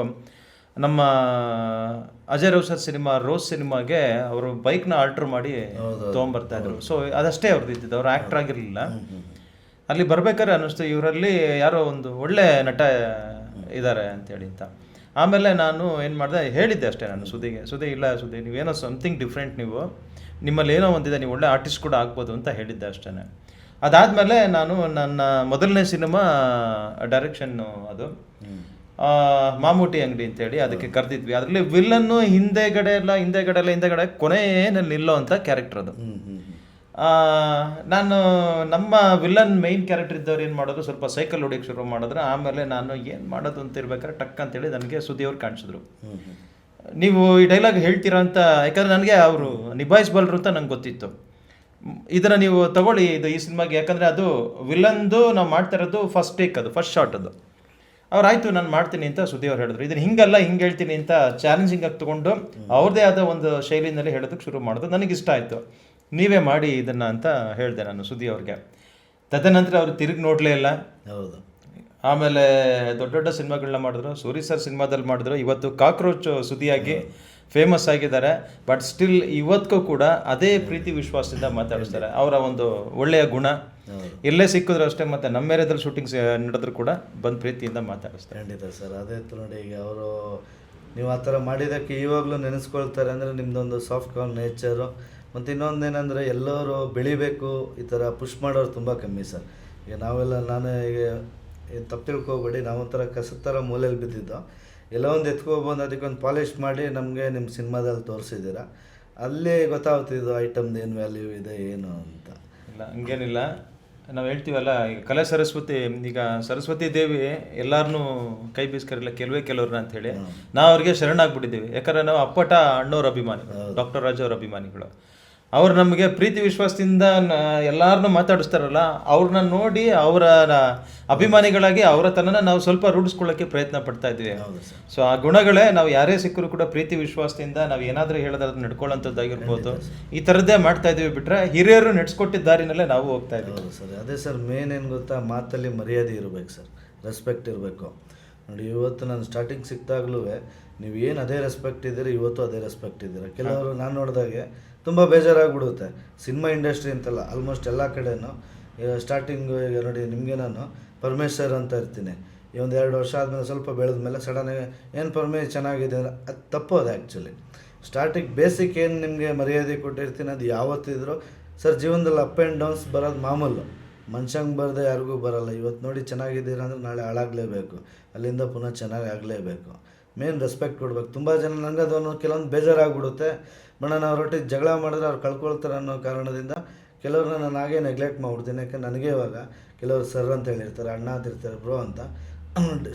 ನಮ್ಮ ಅಜಯ್ ಸರ್ ಸಿನಿಮಾ ರೋಸ್ ಸಿನಿಮಾಗೆ ಅವರು ಬೈಕ್ನ ಆರ್ಡ್ರ್ ಮಾಡಿ ತೊಗೊಂಬರ್ತಾ ಇದ್ರು. ಸೊ ಅದಷ್ಟೇ ಅವ್ರದ್ದು ಇದ್ದಿದ್ದು. ಅವ್ರು ಆ್ಯಕ್ಟ್ರ್ ಆಗಿರಲಿಲ್ಲ. ಅಲ್ಲಿ ಬರ್ಬೇಕಾದ್ರೆ ಅನ್ನಿಸ್ತು ಇವರಲ್ಲಿ ಯಾರೋ ಒಂದು ಒಳ್ಳೆ ನಟ ಇದ್ದಾರೆ ಅಂತೇಳಿ ಅಂತ. ಆಮೇಲೆ ನಾನು ಏನು ಮಾಡಿದೆ ಹೇಳಿದ್ದೆ ಅಷ್ಟೇ ನಾನು ಸುದಿಗೆ ಸುದಿ ಇಲ್ಲ ಸುದಿ ನೀವೇನೋ ಸಮಥಿಂಗ್ ಡಿಫ್ರೆಂಟ್ ನೀವು. ನಿಮ್ಮಲ್ಲಿ ಏನೋ ಒಂದಿದೆ ನೀವು ಒಳ್ಳೆ ಆರ್ಟಿಸ್ಟ್ ಕೂಡ ಆಗ್ಬೋದು ಅಂತ ಹೇಳಿದ್ದೆ ಅಷ್ಟೇ ಅದಾದಮೇಲೆ ನಾನು ನನ್ನ ಮೊದಲನೇ ಸಿನಿಮಾ ಡೈರೆಕ್ಷನ್ನು ಅದು. ಮಾಮೂಟಿ ಅಂಗಡಿ ಅಂತೇಳಿ ಅದಕ್ಕೆ ಕರೆದಿದ್ವಿ. ಅದರಲ್ಲಿ ವಿಲ್ಲನ್ನು ಹಿಂದೆಗಡೆ ಎಲ್ಲ ಹಿಂದೆಗಡೆ ಎಲ್ಲ ಹಿಂದೆಗಡೆ ಕೊನೆಯಲ್ಲಿ ನಿಲ್ಲೋ ಅಂತ ಕ್ಯಾರೆಕ್ಟರ್ ಅದು. ನಾನು ನಮ್ಮ ವಿಲನ್ ಮೈನ್ ಕ್ಯಾರೆಕ್ಟರ್ ಇದ್ದವ್ರು ಏನು ಮಾಡೋದು? ಸ್ವಲ್ಪ ಸೈಕಲ್ ಹೊಡಿಯೋಕ್ಕೆ ಶುರು ಮಾಡಿದ್ರೆ. ಆಮೇಲೆ ನಾನು ಏನು ಮಾಡೋದು ಅಂತ ಇರ್ಬೇಕಾದ್ರೆ ಟಕ್ ಅಂತೇಳಿ ನನಗೆ ಸುದ್ದಿಯವ್ರು ಕಾಣಿಸಿದ್ರು. ನೀವು ಈ ಡೈಲಾಗ್ ಹೇಳ್ತೀರಾ ಅಂತ, ಯಾಕಂದ್ರೆ ನನಗೆ ಅವರು ನಿಭಾಯಿಸಬಲ್ಲರು ಅಂತ ನಂಗೆ ಗೊತ್ತಿತ್ತು. ಇದನ್ನು ನೀವು ತಗೊಳ್ಳಿ ಇದು ಈ ಸಿನಿಮಾಗೆ ಯಾಕಂದರೆ ಅದು ವಿಲನ್ದು ನಾವು ಮಾಡ್ತಾ ಇರೋದು ಫಸ್ಟ್ ಟೇಕ್ ಅದು ಫಸ್ಟ್ ಶಾಟ್ ಅದು. ಅವ್ರು ಆಯಿತು, ನಾನು ಮಾಡ್ತೀನಿ ಅಂತ ಸುದ್ದಿ ಅವ್ರು ಹೇಳಿದ್ರು. ಇದನ್ನು ಹಿಂಗಲ್ಲ, ಹಿಂಗೆ ಹೇಳ್ತೀನಿ ಅಂತ ಚಾಲೆಂಜಿಂಗ್ ಆಗಿ ತಗೊಂಡು ಅವ್ರದ್ದೇ ಆದ ಒಂದು ಶೈಲಿನಲ್ಲಿ ಹೇಳೋದಕ್ಕೆ ಶುರು ಮಾಡೋದು ನನಗೆ ಇಷ್ಟ ಆಯಿತು. ನೀವೇ ಮಾಡಿ ಇದನ್ನ ಅಂತ ಹೇಳಿದೆ ನಾನು ಸುದ್ದಿ ಅವ್ರಿಗೆ. ತದನಂತರ ಅವರು ತಿರುಗಿ ನೋಡಲೇ ಇಲ್ಲ. ಹೌದು. ಆಮೇಲೆ ದೊಡ್ಡ ದೊಡ್ಡ ಸಿನಿಮಾಗಳನ್ನ ಮಾಡಿದ್ರು. ಸೂರಿ ಸರ್ ಸಿನಿಮಾದಲ್ಲಿ ಮಾಡಿದ್ರು. ಇವತ್ತು ಕಾಕ್ರೋಚ್ ಸುದ್ದಿಯಾಗಿ ಫೇಮಸ್ ಆಗಿದ್ದಾರೆ. ಬಟ್ ಸ್ಟಿಲ್ ಇವತ್ತಿಗೂ ಕೂಡ ಅದೇ ಪ್ರೀತಿ ವಿಶ್ವಾಸದಿಂದ ಮಾತಾಡಿಸ್ತಾರೆ. ಅವರ ಒಂದು ಒಳ್ಳೆಯ ಗುಣ. ಎಲ್ಲೇ ಸಿಕ್ಕಿದ್ರು ಅಷ್ಟೇ ಮತ್ತೆ ನಮ್ಮ ಏರಿಯಾದಲ್ಲಿ ಶೂಟಿಂಗ್ಸ್ ನಡೆದ್ರು ಕೂಡ ಬಂದು ಪ್ರೀತಿಯಿಂದ ಮಾತಾಡಿಸ್ತಾರೆ. ಖಂಡಿತ ಸರ್. ಅದೇ ನೋಡಿ ಈಗ ಅವರು ನೀವು ಆ ಥರ ಮಾಡಿದ್ದಕ್ಕೆ ಇವಾಗಲೂ ನೆನೆಸ್ಕೊಳ್ತಾರೆ ಅಂದರೆ ನಿಮ್ಮದೊಂದು ಸಾಫ್ಟ್ ಕಾಲ್ ನೇಚರು ಮತ್ತು ಇನ್ನೊಂದೇನೆಂದರೆ ಎಲ್ಲರೂ ಬೆಳಿಬೇಕು ಈ ಥರ ಪುಷ್ ಮಾಡೋರು ತುಂಬ ಕಮ್ಮಿ ಸರ್. ಈಗ ನಾವೆಲ್ಲ ನಾನು ಈಗ ತಪ್ಪು ತಿಳ್ಕೊಬೇಡಿ ನಾವೊಂಥರ ಕಸದ ಥರ ಮೂಲೆಯಲ್ಲಿ ಬಿದ್ದಿದ್ದು ಎಲ್ಲ ಒಂದು ಎತ್ಕೊಬಂದು ಅದಕ್ಕೊಂದು ಪಾಲಿಷ್ ಮಾಡಿ ನಮಗೆ ನಿಮ್ಮ ಸಿನಿಮಾದಲ್ಲಿ ತೋರಿಸಿದ್ದೀರ. ಅಲ್ಲೇ ಗೊತ್ತಾಗ್ತಿದ್ದು ಐಟಮ್ದು ಏನು ವ್ಯಾಲ್ಯೂ ಇದೆ ಏನು ಅಂತ. ಇಲ್ಲ ಹಂಗೇನಿಲ್ಲ. ನಾವು ಹೇಳ್ತೀವಲ್ಲ ಈಗ ಕಲೆ ಸರಸ್ವತಿ ಈಗ ಸರಸ್ವತಿ ದೇವಿ ಎಲ್ಲರನ್ನೂ ಕೈ ಬೀಸ್ಕರಿಲ್ಲ ಕೆಲವೇ ಕೆಲವ್ರನ್ನ ಅಂತ ಹೇಳಿ. ನಾವು ಅವ್ರಿಗೆ ಶರಣಾಗ್ಬಿಟ್ಟಿದ್ದೀವಿ. ಯಾಕಂದ್ರೆ ನಾವು ಅಪ್ಪಟ ಅಣ್ಣವ್ರ ಅಭಿಮಾನಿಗಳು ಡಾಕ್ಟರ್ ರಾಜ್ ಅವ್ರ ಅಭಿಮಾನಿಗಳು. ಅವ್ರು ನಮಗೆ ಪ್ರೀತಿ ವಿಶ್ವಾಸದಿಂದ ಎಲ್ಲಾರನ್ನೂ ಮಾತಾಡಿಸ್ತಾರಲ್ಲ ಅವ್ರನ್ನ ನೋಡಿ ಅವರ ಅಭಿಮಾನಿಗಳಾಗಿ ಅವರ ತನನ ನಾವು ಸ್ವಲ್ಪ ರೂಢಿಸ್ಕೊಳ್ಳೋಕ್ಕೆ ಪ್ರಯತ್ನ ಪಡ್ತಾ ಇದ್ದೀವಿ ಸೊ ಆ ಗುಣಗಳೇ ನಾವು ಯಾರೇ ಸಿಕ್ಕರೂ ಕೂಡ ಪ್ರೀತಿ ವಿಶ್ವಾಸದಿಂದ ನಾವು ಏನಾದರೂ ಹೇಳಿದ್ರೆ ಅದನ್ನ ನಡ್ಕೊಳ್ಳೋಂಥದ್ದಾಗಿರ್ಬೋದು ಈ ಥರದ್ದೇ ಮಾಡ್ತಾ ಇದ್ದೀವಿ ಬಿಟ್ರೆ ಹಿರಿಯರು ನಡೆಸ್ಕೊಟ್ಟಿದ್ದ ದಾರಿನಲ್ಲೇ ನಾವು ಹೋಗ್ತಾ ಇದ್ದೀವಿ. ಸರ್. ಅದೇ ಸರ್ ಮೇನ್ ಏನು ಗೊತ್ತಾ ಮಾತಲ್ಲಿ ಮರ್ಯಾದೆ ಇರಬೇಕು ಸರ್. ರೆಸ್ಪೆಕ್ಟ್ ಇರಬೇಕು. ನೋಡಿ ಇವತ್ತು ನಾನು ಸ್ಟಾರ್ಟಿಂಗ್ ಸಿಕ್ತಾಗ್ಲೂ ನೀವು ಏನು ಅದೇ ರೆಸ್ಪೆಕ್ಟ್ ಇದ್ದೀರಿ ಇವತ್ತು ಅದೇ ರೆಸ್ಪೆಕ್ಟ್ ಇದ್ದೀರ? ಕೆಲವರು ನಾನು ನೋಡಿದಾಗೆ ತುಂಬ ಬೇಜಾರಾಗ್ಬಿಡುತ್ತೆ. ಸಿನಿಮಾ ಇಂಡಸ್ಟ್ರಿ ಅಂತಲ್ಲ ಆಲ್ಮೋಸ್ಟ್ ಎಲ್ಲ ಕಡೆಯೂ ಸ್ಟಾರ್ಟಿಂಗ್ ಈಗ ನೋಡಿ ನಿಮಗೆ ನಾನು ಪರಮೇಶ್ವರ್ ಅಂತ ಇರ್ತೀನಿ. ಈ ಒಂದು ಎರಡು ವರ್ಷ ಆದಮೇಲೆ ಸ್ವಲ್ಪ ಬೆಳೆದ ಮೇಲೆ ಸಡನ್ನಾಗಿ ಏನು ಪರಮೇಶ್ ಚೆನ್ನಾಗಿದೆ ಅಂದರೆ, ಅದು ತಪ್ಪು ಅದು ಆ್ಯಕ್ಚುಲಿ ಸ್ಟಾರ್ಟಿಂಗ್ ಬೇಸಿಕ್ ಏನು ನಿಮಗೆ ಮರ್ಯಾದೆ ಕೊಟ್ಟಿರ್ತೀನಿ ಅದು ಯಾವತ್ತಿದ್ರು ಸರ್ ಜೀವನದಲ್ಲಿ ಅಪ್ ಆ್ಯಂಡ್ ಡೌನ್ಸ್ ಬರೋದು ಮಾಮೂಲು. ಮನುಷ್ಯಂಗೆ ಬರದೆ ಯಾರಿಗೂ ಬರಲ್ಲ. ಇವತ್ತು ನೋಡಿ ಚೆನ್ನಾಗಿದ್ದೀರ ಅಂದರೆ ನಾಳೆ ಹಾಳಾಗಲೇಬೇಕು. ಅಲ್ಲಿಂದ ಪುನಃ ಚೆನ್ನಾಗಿ ಆಗಲೇಬೇಕು. ಮೇನ್ ರೆಸ್ಪೆಕ್ಟ್ ಕೊಡ್ಬೇಕು. ತುಂಬ ಜನ ನನಗೆ ಅದನ್ನು ಕೆಲವೊಂದು ಬೇಜಾರಾಗ್ಬಿಡುತ್ತೆ. ನಾನು ಅವ್ರೊಟ್ಟಿಗೆ ಜಗಳ ಮಾಡಿದ್ರೆ ಅವ್ರು ಕಳ್ಕೊಳ್ತಾರೆ ಅನ್ನೋ ಕಾರಣದಿಂದ ಕೆಲವ್ರನ್ನ ನಾನು ಹಾಗೆ ನೆಗ್ಲೆಕ್ಟ್ ಮಾಡ್ಬಿಡ್ತೀನಿ. ಯಾಕೆ ನನಗೆ ಇವಾಗ ಕೆಲವರು ಸರ್ ಅಂತ ಹೇಳಿರ್ತಾರೆ ಅಣ್ಣ ಅಂತ ಇರ್ತಾರೆ ಬ್ರೋ ಅಂತ.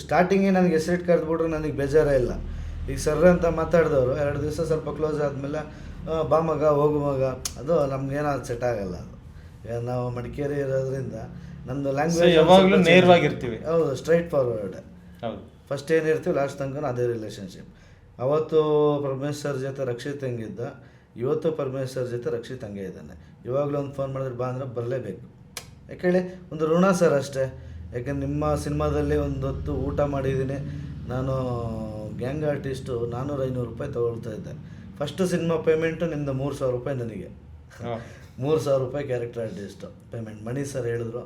ಸ್ಟಾರ್ಟಿಂಗೇ ನನಗೆ ಹೆಸರಿಟ್ಟು ಕರೆದ್ಬಿಟ್ರೆ ನನಗೆ ಬೇಜಾರೇ ಇಲ್ಲ. ಈಗ ಸರ್ ಅಂತ ಮಾತಾಡಿದವರು ಎರಡು ದಿವಸ ಸ್ವಲ್ಪ ಕ್ಲೋಸ್ ಆದಮೇಲೆ ಬಾ ಮಗ ಹೋಗು ಮಗ. ಅದು ನಮ್ಗೇನೋ ಅದು ಸೆಟ್ ಆಗಲ್ಲ ಅದು. ಈಗ ನಾವು ಮಡಿಕೇರಿ ಇರೋದ್ರಿಂದ ನಮ್ಮದು ಲ್ಯಾಂಗ್ವೇಜ್ ಯಾವಾಗಲೂ ನೇರವಾಗಿರ್ತೀವಿ ಹೌದು ಸ್ಟ್ರೈಟ್ ಫಾರ್ವರ್ಡ್ ಹೌದು ಫಸ್ಟ್ ಏನಿರ್ತೀವಿ ಲಾಸ್ಟ್ ತನಕ ಅದೇ ರಿಲೇಷನ್ಶಿಪ್ ಅವತ್ತು ಪರಮೇಶ್ವರ್ ಜೊತೆ ರಕ್ಷಿತ್ ತಂಗಿದ್ದ ಇವತ್ತು ಪರಮೇಶ್ವರ್ ಜೊತೆ ರಕ್ಷಿತ್ ಹಂಗೆ ಇದ್ದಾನೆ. ಇವಾಗಲೂ ಒಂದು ಫೋನ್ ಮಾಡಿದ್ರೆ ಬಾ ಅಂದರೆ ಬರಲೇಬೇಕು. ಯಾಕೆ ಹೇಳಿ ಒಂದು ಋಣ ಸರ್ ಅಷ್ಟೇ. ಯಾಕೆಂದ್ರೆ ನಿಮ್ಮ ಸಿನಿಮಾದಲ್ಲಿ ಒಂದು ಹೊತ್ತು ಊಟ ಮಾಡಿದ್ದೀನಿ. ನಾನು ಗ್ಯಾಂಗ್ ಆರ್ಟಿಸ್ಟು ನಾನ್ನೂರು ಐನೂರು ರೂಪಾಯಿ ತೊಗೊಳ್ತಾ ಇದ್ದೆ. ಫಸ್ಟ್ ಸಿನಿಮಾ ಪೇಮೆಂಟು ನಿಮ್ಮದು ಮೂರು ಸಾವಿರ ರೂಪಾಯಿ ನನಗೆ. ಮೂರು ಸಾವಿರ ರೂಪಾಯಿ character artist payment Mani sir ಹೇಳಿದ್ರು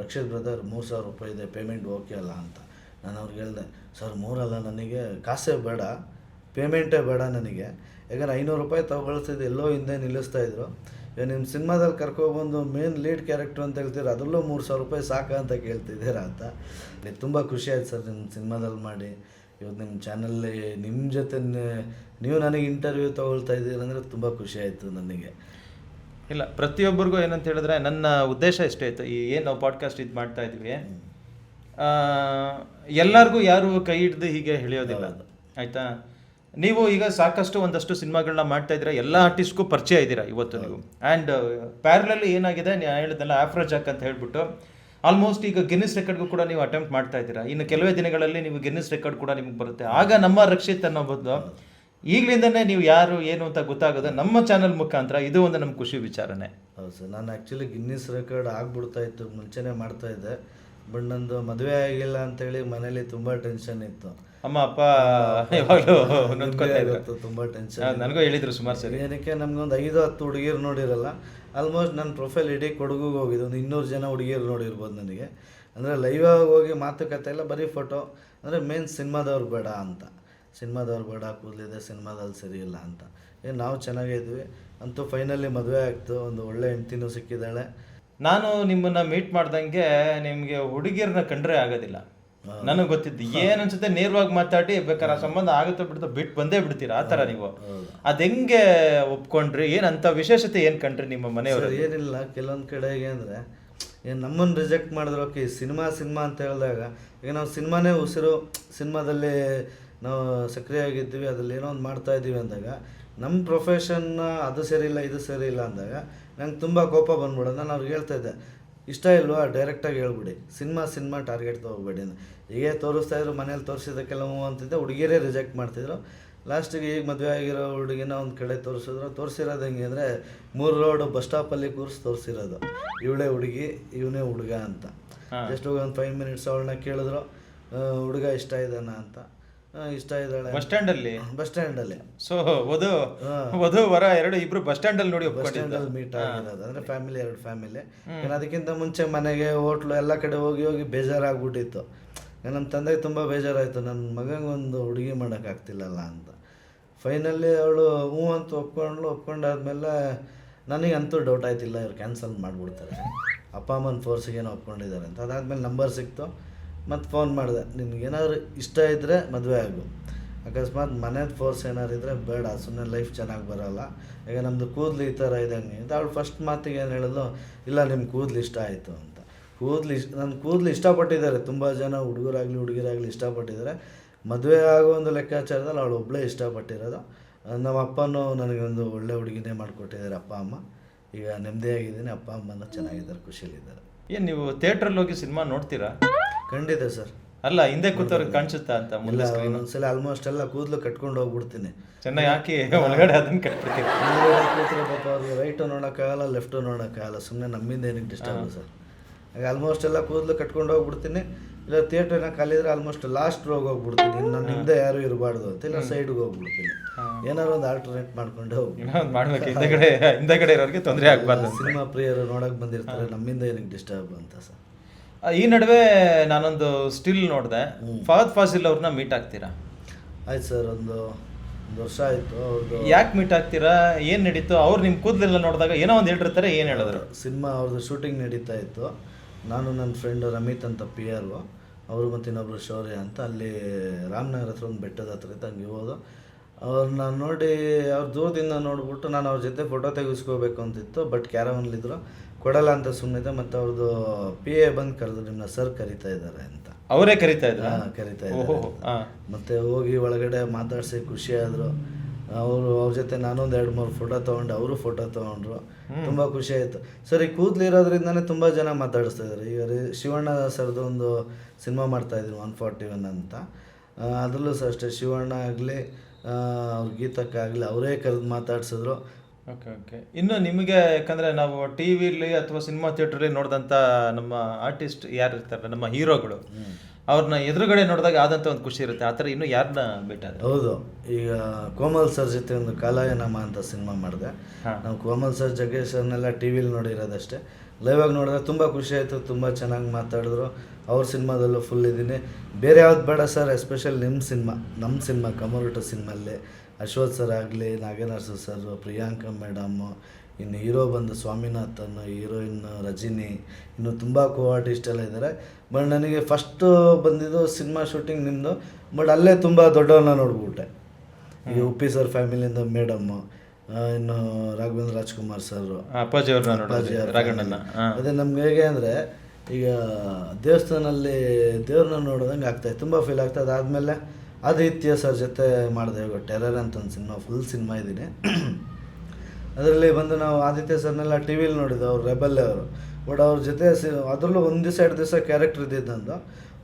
ರಕ್ಷಿತ್ ಬ್ರದರ್ ಮೂರು ಸಾವಿರ ರೂಪಾಯಿ ಇದೆ ಪೇಮೆಂಟ್ ಓಕೆ ಅಲ್ಲ ಅಂತ. ನಾನು ಅವ್ರಿಗೆ ಹೇಳಿದೆ ಸರ್ ಮೂರಲ್ಲ ನನಗೆ ಕಾಸೇ ಬೇಡ ಪೇಮೆಂಟೇ ಬೇಡ ನನಗೆ. ಯಾಕಂದ್ರೆ ಐನೂರು ರೂಪಾಯಿ ತಗೊಳ್ತಿದ್ದು ಎಲ್ಲೋ ಹಿಂದೆ ನಿಲ್ಲಿಸ್ತಾ ಇದ್ರು. ಈಗ ನಿಮ್ಮ ಸಿನಿಮಾದಲ್ಲಿ ಕರ್ಕೊಬಂದು ಮೇನ್ ಲೀಡ್ ಕ್ಯಾರೆಕ್ಟ್ರು ಅಂತ ಹೇಳ್ತೀರ ಅದರಲ್ಲೂ ಮೂರು ಸಾವಿರ ರೂಪಾಯಿ ಸಾಕ ಅಂತ ಕೇಳ್ತಿದ್ದೀರಾ ಅಂತ? ನೀವು ತುಂಬ ಖುಷಿ ಆಯ್ತು ಸರ್ ನಿಮ್ಮ ಸಿನಿಮಾದಲ್ಲಿ ಮಾಡಿ. ಇವತ್ತು ನಿಮ್ಮ ಚಾನಲ್ಲಿ ನಿಮ್ಮ ಜೊತೆ ನೀವು ನನಗೆ ಇಂಟರ್ವ್ಯೂ ತೊಗೊಳ್ತಾ ಇದ್ದೀರ ಅಂದರೆ ತುಂಬ ಖುಷಿ ಆಯಿತು ನನಗೆ. ಇಲ್ಲ ಪ್ರತಿಯೊಬ್ಬರಿಗೂ ಏನಂತ ಹೇಳಿದ್ರೆ ನನ್ನ ಉದ್ದೇಶ ಇಷ್ಟೇ ಆಯಿತು ಈ ಏನು ನಾವು ಪಾಡ್ಕಾಸ್ಟ್ ಇದು ಮಾಡ್ತಾ ಇದ್ವಿ. ಎಲ್ಲರಿಗೂ ಯಾರು ಕೈ ಹಿಡ್ದು ಹೀಗೆ ಹೇಳೋದಿಲ್ಲ ಆಯ್ತಾ? ನೀವು ಈಗ ಸಾಕಷ್ಟು ಒಂದಷ್ಟು ಸಿನಿಮಾಗಳನ್ನ ಮಾಡ್ತಾ ಇದ್ದೀರಾ ಎಲ್ಲ ಆರ್ಟಿಸ್ಟ್ಗೂ ಪರಿಚಯ ಇದ್ದೀರಾ ಇವತ್ತು ನೀವು? ಆ್ಯಂಡ್ ಪ್ಯಾರಲಲ್ಲಿ ಏನಾಗಿದೆ? ನೀವು ಹೇಳಿದ್ನಲ್ಲ ಆಫ್ರೋಜಾಕ್ ಅಂತ ಹೇಳ್ಬಿಟ್ಟು ಆಲ್ಮೋಸ್ಟ್ ಈಗ ಗಿನ್ನಿಸ್ ರೆಕಾರ್ಡ್ಗೂ ಕೂಡ ನೀವು ಅಟೆಂಪ್ಟ್ ಮಾಡ್ತಾ ಇದ್ದೀರಾ. ಇನ್ನು ಕೆಲವೇ ದಿನಗಳಲ್ಲಿ ನೀವು ಗಿನ್ನಿಸ್ ರೆಕಾರ್ಡ್ ಕೂಡ ನಿಮಗೆ ಬರುತ್ತೆ. ಆಗ ನಮ್ಮ ರಕ್ಷಿತ್ ಅನ್ನೋ ಬದಲು ಈಗಲಿಂದನೇ ನೀವು ಯಾರು ಏನು ಅಂತ ಗೊತ್ತಾಗೋದು ನಮ್ಮ ಚಾನಲ್ ಮುಖಾಂತರ ಇದು ಒಂದು ನಮ್ಮ ಖುಷಿ ವಿಚಾರನೆ. ಹೌದು ಸರ್. ನಾನು ಆ್ಯಕ್ಚುಲಿ ಗಿನ್ನಿಸ್ ರೆಕಾರ್ಡ್ ಆಗ್ಬಿಡ್ತಾ ಇತ್ತು ಮುಂಚೆನೇ ಮಾಡ್ತಾ ಇದ್ದೆ. ಬಟ್ ನಂದು ಮದುವೆ ಆಗಿಲ್ಲ ಅಂತೇಳಿ ಮನೇಲಿ ತುಂಬ ಟೆನ್ಷನ್ ಇತ್ತು. ಅಮ್ಮ ಅಪ್ಪ ಯಾವಾಗಲೂ ನೊಂದ್ಕೊತಾ ತುಂಬ ಟೆನ್ಷನ್ ನನಗೂ ಹೇಳಿದ್ರು ಸುಮಾರು ಸರಿ. ಏನಕ್ಕೆ ನಮ್ಗೊಂದು ಐದು ಹತ್ತು ಹುಡುಗಿರು ನೋಡಿರಲ್ಲ ಆಲ್ಮೋಸ್ಟ್ ನನ್ನ ಪ್ರೊಫೈಲ್ ಇಡೀ ಕೊಡಗುಗೆ ಹೋಗಿದೆ ಒಂದು ಇನ್ನೂರು ಜನ ಹುಡುಗಿಯರು ನೋಡಿರ್ಬೋದು ನನಗೆ. ಅಂದರೆ ಲೈವ್ ಆಗಿ ಹೋಗಿ ಮಾತುಕತೆ ಎಲ್ಲ ಬರೀ ಫೋಟೋ ಅಂದರೆ ಮೇನ್ ಸಿನಿಮಾದವ್ರು ಬೇಡ ಅಂತ. ಸಿನಿಮಾದವ್ರು ಬೇಡ ಕೂದಲಿದೆ ಸಿನಿಮಾದಲ್ಲಿ ಸರಿ ಇಲ್ಲ ಅಂತ. ಏನು ನಾವು ಚೆನ್ನಾಗಿದ್ವಿ ಅಂತೂ ಫೈನಲಿ ಮದುವೆ ಆಗ್ತು ಒಂದು ಒಳ್ಳೆ ಹೆಂಡ್ತಿನೂ ಸಿಕ್ಕಿದ್ದಾಳೆ. ನಾನು ನಿಮ್ಮನ್ನ ಮೀಟ್ ಮಾಡ್ದಂಗೆ ನಿಮ್ಗೆ ಹುಡುಗಿಯರನ್ನ ಕಂಡ್ರೆ ಆಗೋದಿಲ್ಲ. ನನಗೆ ಗೊತ್ತಿದ್ದು ಏನ್ ಅನ್ಸುತ್ತೆ ನೇರವಾಗಿ ಮಾತಾಡಿ ಬೇಕಾದ್ರೆ ಆ ಸಂಬಂಧ ಆಗುತ್ತೆ ಬಿಡ್ತಾ ಬಿಟ್ಟು ಬಂದೇ ಬಿಡ್ತೀರಾ? ಆ ಥರ ನೀವು. ಅದ್ ಹೆಂಗೆ ಒಪ್ಕೊಂಡ್ರಿ? ಏನ್ ಅಂತ ವಿಶೇಷತೆ ಏನ್ ಕಂಡ್ರಿ ನಿಮ್ಮ ಮನೆಯವರು ಏನಿಲ್ಲ. ಕೆಲವೊಂದು ಕಡೆಗೆ ಅಂದ್ರೆ ಏನು ನಮ್ಮನ್ನು ರಿಜೆಕ್ಟ್ ಮಾಡಿದ್ರು ಓಕೆ ಸಿನಿಮಾ ಸಿನಿಮಾ ಅಂತ ಹೇಳಿದಾಗ ಈಗ ನಾವು ಸಿನಿಮಾನೇ ಉಸಿರು ಸಿನಿಮಾದಲ್ಲಿ ನಾವು ಸಕ್ರಿಯವಾಗಿದ್ದೀವಿ ಅದರಲ್ಲಿ ಏನೋ ಒಂದು ಮಾಡ್ತಾ ಇದ್ದೀವಿ ಅಂದಾಗ ನಮ್ಮ ಪ್ರೊಫೆಷನ್ ಅದು ಸರಿ ಇಲ್ಲ ಇದು ಸರಿ ಇಲ್ಲ ಅಂದಾಗ ನಂಗೆ ತುಂಬ ಕೋಪ ಬಂದ್ಬಿಡೋದು. ನಾನು ಅವ್ರಿಗೆ ಹೇಳ್ತಾ ಇದ್ದೆ ಇಷ್ಟ ಇಲ್ವಾ? ಡೈರೆಕ್ಟಾಗಿ ಹೇಳ್ಬಿಡಿ. ಸಿನಿಮಾ ಸಿನಿಮಾ ಟಾರ್ಗೆಟ್ ತೊಗೋಬೇಡಿ ಅಂತ. ಹೀಗೆ ತೋರಿಸ್ತಾ ಇದ್ರು ಮನೇಲಿ ತೋರಿಸಿದ ಹ್ಞೂ ಅಂತಿದ್ದೆ ಹುಡುಗಿಯರೇ ರಿಜೆಕ್ಟ್ ಮಾಡ್ತಿದ್ರು. ಲಾಸ್ಟಿಗೆ ಈಗ ಮದುವೆ ಆಗಿರೋ ಹುಡುಗಿನ ಒಂದು ಕಡೆ ತೋರಿಸಿದ್ರು. ತೋರಿಸಿರೋದು ಹೆಂಗೆ ಅಂದರೆ ಮೂರು ರೋಡ್ ಬಸ್ ಸ್ಟಾಪಲ್ಲಿ ಕೂರಿಸಿ ತೋರಿಸಿರೋದು. ಇವಳೇ ಹುಡುಗಿ ಇವನೇ ಹುಡುಗ ಅಂತ. ಜಸ್ಟ್ ಒಂದು ಫೈವ್ ಮಿನಿಟ್ಸ್ ಅವಳನ್ನ ಕೇಳಿದ್ರು ಹುಡುಗ ಇಷ್ಟ ಇದ್ದಾನ? ಅಂತ. ಇಷ್ಟ ಇದ್ದಾಳೆ. ಬಸ್ ಸ್ಟ್ಯಾಂಡ್ ಅಲ್ಲಿ ಬಸ್ ಸ್ಟ್ಯಾಂಡಲ್ಲಿ. ಸೊ ವಧು. ವಧು ವರ ಎರಡು ಇಬ್ರು ಬಸ್ ಸ್ಟ್ಯಾಂಡ್ ಅಲ್ಲಿ ನೋಡಿ ಬಸ್ ಒಪ್ಕೊಂಡಿದ್ದು. ಸ್ಟ್ಯಾಂಡಲ್ಲಿ ಮೀಟ್ ಆಗಿರೋದು. ಅಂದ್ರೆ ಫ್ಯಾಮಿಲಿ ಎರಡು ಫ್ಯಾಮಿಲಿ ಏನು ಅದಕ್ಕಿಂತ ಮುಂಚೆ ಮನೆಗೆ ಹೋಟ್ಲು ಎಲ್ಲ ಕಡೆ ಹೋಗಿ ಹೋಗಿ ಬೇಜಾರಾಗ್ಬಿಟ್ಟಿತ್ತು. ನಮ್ಮ ತಂದೆಗೆ ತುಂಬ ಬೇಜಾರಾಯಿತು. ನನ್ನ ಮಗಂಗೆ ಒಂದು ಹುಡುಗಿ ಮಾಡೋಕ್ಕಾಗ್ತಿಲ್ಲಲ್ಲ ಅಂತ. ಫೈನಲಿ ಅವಳು ಹ್ಞೂ ಅಂತ ಒಪ್ಕೊಂಡ್ಲು ಒಪ್ಕೊಂಡಾದ್ಮೇಲೆ ನನಗೆ ಅಂತೂ ಡೌಟ್ ಆಯ್ತಿಲ್ಲ ಇವ್ರು ಕ್ಯಾನ್ಸಲ್ ಮಾಡಿಬಿಡ್ತಾರೆ. ಅಪ್ಪ ಅಮ್ಮನ ಫೋರ್ಸಿಗೇನೋ ಒಪ್ಕೊಂಡಿದ್ದಾರೆ ಅಂತ. ಅದಾದ್ಮೇಲೆ ನಂಬರ್ ಸಿಕ್ತು. ಮತ್ತು ಫೋನ್ ಮಾಡಿದೆ, ನಿನ್ಗೇನಾದ್ರು ಇಷ್ಟ ಇದ್ದರೆ ಮದುವೆ ಆಗು. ಅಕಸ್ಮಾತ್ ಮನೇದು ಫೋರ್ಸ್ ಏನಾದ್ರು ಇದ್ದರೆ ಬೇಡ ಸುಮ್ಮನೆ ಲೈಫ್ ಚೆನ್ನಾಗಿ ಬರೋಲ್ಲ. ಈಗ ನಮ್ಮದು ಕೂದಲು ಈ ಥರ ಇದ್ದಂಗೆ, ಅಂತ ಅವಳು ಫಸ್ಟ್ ಮಾತಿಗೆ ಏನು ಹೇಳಿದ್ಲು, ಇಲ್ಲ ನಿಮ್ಮ ಕೂದಲು ಇಷ್ಟ ಆಯಿತು, ಅಂತ. ಕೂದಲು ಇಷ್ಟ ನನ್ನ ಕೂದಲು ಇಷ್ಟಪಟ್ಟಿದ್ದಾರೆ, ತುಂಬ ಜನ ಹುಡುಗರಾಗಲಿ, ಹುಡುಗಿರಾಗಲಿ ಇಷ್ಟಪಟ್ಟಿದ್ದಾರೆ. ಮದುವೆ ಆಗೋ ಒಂದು ಲೆಕ್ಕಾಚಾರದಲ್ಲಿ ಅವಳು ಒಬ್ಬಳೇ ಇಷ್ಟಪಟ್ಟಿರೋದು. ನಮ್ಮ ಅಪ್ಪನೂ ಒಂದು ಒಳ್ಳೆ ಹುಡುಗಿನೇ ಮಾಡಿಕೊಟ್ಟಿದ್ದಾರೆ, ಅಪ್ಪ, ಅಮ್ಮ. ಈಗ ನೆಮ್ಮದಿಯಾಗಿದ್ದೀನಿ, ಅಪ್ಪ, ಅಮ್ಮನ ಚೆನ್ನಾಗಿದ್ದಾರೆ, ಖುಷಿಯಲ್ಲಿದ್ದಾರೆ. ಏನು, ನೀವು ಥಿಯೇಟ್ರಲ್ಲಿ ಹೋಗಿ ಸಿನಿಮಾ ನೋಡ್ತೀರಾ? ಖಂಡಿತ ಸರ್. ಅಲ್ಲ ಹಿಂದೆ ಕೂತವ್ರಿಗೆ ಕಾಣಿಸುತ್ತಾ ಅಂತ ಮುಂದೆ screen? ಒಂದೊಂದ್ಸಲ ಆಲ್ಮೋಸ್ಟ್ ಎಲ್ಲ ಕೂದಲು ಕಟ್ಕೊಂಡು ಹೋಗ್ಬಿಡ್ತೀನಿ. ಚೆನ್ನಾಗಿ ಹಾಕಿ ಒಳಗಡೆ ಅದನ್ನ ಕಟ್ಬಿಡ್ತೀವಿ ಮುಂದ್ಗಡೆ ಕೂತ್ರೆ ಪಾಪ ಅವ್ರಿಗೆ ರೈಟು ನೋಡೋಕ್ಕಾಗಲ್ಲ ಲೆಫ್ಟು ನೋಡೋಕ್ಕಾಗಲ್ಲ ಸುಮ್ಮನೆ ನಮ್ಮಿಂದ ಏನಕ್ಕೆ ಡಿಸ್ಟರ್ಬ್ ಸರ್? ಹಾಗೆ ಆಲ್ಮೋಸ್ಟ್ ಎಲ್ಲ ಕೂದಲು ಕಟ್ಕೊಂಡು ಹೋಗ್ಬಿಡ್ತೀನಿ. ಇಲ್ಲ ಥಿಯೇಟರ್ನ ಕಲಿದ್ರೆ ಆಲ್ಮೋಸ್ಟ್ ಲಾಸ್ಟ್ ರೋಗ್ ಹೋಗ್ಬಿಡ್ತೀನಿ. ಇನ್ನು ನನ್ನ ಹಿಂದೆ ಯಾರು ಇರಬಾರ್ದು ಅಂತ. ಇಲ್ಲ ಸೈಡ್ಗೆ ಹೋಗ್ಬಿಡ್ತೀನಿ. ಏನಾದ್ರು ಒಂದು ಆಲ್ಟರ್ನೇಟ್ ಮಾಡ್ಕೊಂಡು ಹೋಗ್ಬಿಡ್ತೀನಿ. ಏನೋ ಒಂದು ಮಾಡ್ಬೇಕು. ಹಿಂದೆಗಡೆ ಹಿಂದೆಗಡೆ ಇರೋರಿಗೆ ತೊಂದರೆ ಆಗ್ಬಾರ್ದು. ಸಿನಿಮಾ ಪ್ರಿಯರು ನೋಡಕ್ ಬಂದಿರ್ತಾರೆ. ನಮ್ಮಿಂದ ಏನಕ್ಕೆ ಡಿಸ್ಟರ್ಬ್ ಅಂತ ಸರ್. ಈ ನಡುವೆ ನಾನೊಂದು ಸ್ಟಿಲ್ ನೋಡಿದೆ. ಫಹದ್ ಫಾಸಿಲ್ ಅವ್ರನ್ನ ಮೀಟ್ ಆಗ್ತೀರಾ? ಆಯ್ತು ಸರ್ ಒಂದು ಒಂದು ವರ್ಷ ಆಯಿತು ಅವ್ರದ್ದು ಯಾಕೆ ಮೀಟ್ ಆಗ್ತೀರಾ? ಏನು ನಡೀತು? ಅವ್ರು ನಿಮ್ಮ ಕೂದಲೆಲ್ಲ ನೋಡಿದಾಗ ಏನೋ ಒಂದು ಹೇಳಿರ್ತಾರೆ ಏನು ಹೇಳಿದ್ರು? ಸಿನಿಮಾ ಅವ್ರದ್ದು ಶೂಟಿಂಗ್ ನಡೀತಾ ಇತ್ತು. ನಾನು ನನ್ನ ಫ್ರೆಂಡ್ ರಮಿತ್ ಅಂತ ಪಿ ಆರ್ ಅವರು ಮತ್ತು ಇನ್ನೊಬ್ರು ಶೌರ್ಯ ಅಂತ ಅಲ್ಲಿ ರಾಮನಗರ ಹತ್ರ ಒಂದು ಬೆಟ್ಟದ ಹತ್ರ ಇತ್ತು ಹಂಗೆ ಹೋದು. ಅವ್ರನ್ನ ನೋಡಿ ಅವ್ರ ದೂರದಿಂದ ನೋಡ್ಬಿಟ್ಟು ನಾನು ಅವ್ರ ಜೊತೆ ಫೋಟೋ ತೆಗೆಸ್ಕೋಬೇಕು ಅಂತಿತ್ತು ಬಟ್ ಕ್ಯಾರವನ್ಲಿದ್ರು ಕೊಡಲ್ಲ ಅಂತ ಸುಮ್ಮನೆ ಮತ್ತು ಅವ್ರದ್ದು ಪಿ ಎ ಬಂದು ಕರೆದು ನಿಮ್ಮನ್ನ ಸರ್ ಕರಿತಾ ಇದ್ದಾರೆ ಅಂತ. ಅವರೇ ಕರಿತಾ ಇದ್ದಾರೆ ಹಾ, ಕರಿತಾ ಇದ್ದಾರೆ. ಮತ್ತೆ ಹೋಗಿ ಒಳಗಡೆ ಮಾತಾಡಿಸಿ ಖುಷಿಯಾದರು ಅವರು ಅವ್ರ ಜೊತೆ ನಾನೊಂದು ಎರಡು ಮೂರು ಫೋಟೋ ತೊಗೊಂಡು ಅವರು ಫೋಟೋ ತೊಗೊಂಡ್ರು. ತುಂಬ ಖುಷಿ ಆಯಿತು. ಸರ್ ಈ ಕೂದಲು ಇರೋದ್ರಿಂದನೇ ತುಂಬ ಜನ ಮಾತಾಡಿಸ್ತಾ ಇದ್ದಾರೆ ಈಗ ಶಿವಣ್ಣ ಸರ್ದು ಒಂದು ಸಿನಿಮಾ ಮಾಡ್ತಾ ಇದ್ರು ಒನ್ ಫಾರ್ಟಿ ಒನ್ ಅಂತ ಅದರಲ್ಲೂ ಸಹ ಅಷ್ಟೇ ಶಿವಣ್ಣ ಆಗಲಿ ಅವ್ರ ಗೀತಕ್ಕಾಗಲಿ ಅವರೇ ಕರೆದು ಮಾತಾಡ್ಸಿದ್ರು. ಓಕೆ ಓಕೆ ಇನ್ನು ನಿಮಗೆ ಯಾಕಂದರೆ ನಾವು ಟಿ ವಿಲಿ ಅಥವಾ ಸಿನಿಮಾ ಥಿಯೇಟ್ರಲ್ಲಿ ನೋಡಿದಂಥ ನಮ್ಮ ಆರ್ಟಿಸ್ಟ್ ಯಾರು ಇರ್ತಾರೆ ನಮ್ಮ ಹೀರೋಗಳು ಅವ್ರನ್ನ ಎದುರುಗಡೆ ನೋಡಿದಾಗ ಆದಂಥ ಒಂದು ಖುಷಿ ಇರುತ್ತೆ. ಆ ಥರ ಇನ್ನೂ ಯಾರನ್ನ ಭೇಟಾದ್ರೆ ಹೌದು. ಈಗ ಕೋಮಲ್ ಸರ್ ಜೊತೆ ಒಂದು ಕಾಲಯನಮ ಅಂತ ಸಿನಿಮಾ ಮಾಡಿದೆ. ನಾವು ಕೋಮಲ್ ಸರ್ ಜಗ್ಗೇಶ್ ಅವ್ರನ್ನೆಲ್ಲ ಟಿ ವಿಲಿ ನೋಡಿರೋದಷ್ಟೇ ಲೈವಾಗಿ ನೋಡಿದ್ರೆ ತುಂಬ ಖುಷಿ ಆಯಿತು ತುಂಬ ಚೆನ್ನಾಗಿ ಮಾತಾಡಿದ್ರು. ಅವ್ರ ಸಿನಿಮಾದಲ್ಲೂ ಫುಲ್ ಇದ್ದೀನಿ. ಬೇರೆ ಯಾವ್ದು ಬೇಡ ಸರ್ ಎಸ್ಪೆಷಲ್ ನಿಮ್ಮ ಸಿನಿಮಾ ನಮ್ಮ ಸಿನಿಮಾ ಕಮರ್ಟು ಸಿನಿಮಲ್ಲಿ ಅಶ್ವಥ್ ಸರ್ ಆಗಲಿ ನಾಗೇನರ್ಸ ಸರ್ ಪ್ರಿಯಾಂಕಾ ಮೇಡಮ್ಮು ಇನ್ನು ಹೀರೋ ಬಂದು ಸ್ವಾಮಿನಾಥನ್ ಹೀರೋಯಿನ್ ರಜಿನಿ ಇನ್ನು ತುಂಬ ಕೋ ಆರ್ಟಿಸ್ಟ್ ಎಲ್ಲ ಇದ್ದಾರೆ. ಬಟ್ ನನಗೆ ಫಸ್ಟು ಬಂದಿದ್ದು ಸಿನಿಮಾ ಶೂಟಿಂಗ್ ನಿಮ್ಮದು ಬಟ್ ಅಲ್ಲೇ ತುಂಬ ದೊಡ್ಡವನ್ನ ನೋಡ್ಬಿಟ್ಟೆ. ಈ ಉಪ್ಪಿ ಸರ್ ಫ್ಯಾಮಿಲಿಯಿಂದ ಮೇಡಮ್ಮು ಇನ್ನು ರಾಘವೇಂದ್ರ ರಾಜ್ಕುಮಾರ್ ಸರ್ ಅಪ್ಪಾಜಿ ಅವ್ರನ್ನ ರಾಘಣ್ಣನ ಅದೇ ನಮ್ಗೆ ಹೇಗೆ ಅಂದರೆ ಈಗ ದೇವಸ್ಥಾನಲ್ಲಿ ದೇವ್ರನ್ನ ನೋಡಿದಂಗೆ ಆಗ್ತಾಯಿತ್ತು ತುಂಬ ಫೀಲ್ ಆಗ್ತದೆ ಆದಿತ್ಯ ಸರ್ ಜೊತೆ ಮಾಡಿದೆ ಇವಾಗ ಟೆರರ್ ಅಂತ ಒಂದು ಸಿನಿಮಾ ಫುಲ್ ಸಿನಿಮಾ ಇದ್ದೀನಿ. ಅದರಲ್ಲಿ ಬಂದು ನಾವು ಆದಿತ್ಯ ಸರ್ನೆಲ್ಲ ಟಿ ವಿಲಿ ನೋಡಿದ್ದು, ಅವ್ರು ರೆಬಲ್ ಅವರು. ಬಟ್ ಅವ್ರ ಜೊತೆ ಸಿ, ಅದರಲ್ಲೂ ಒಂದು ದಿವಸ, ಎರಡು ದಿವಸ ಕ್ಯಾರೆಕ್ಟರ್ ಇದ್ದಿದ್ದಂದು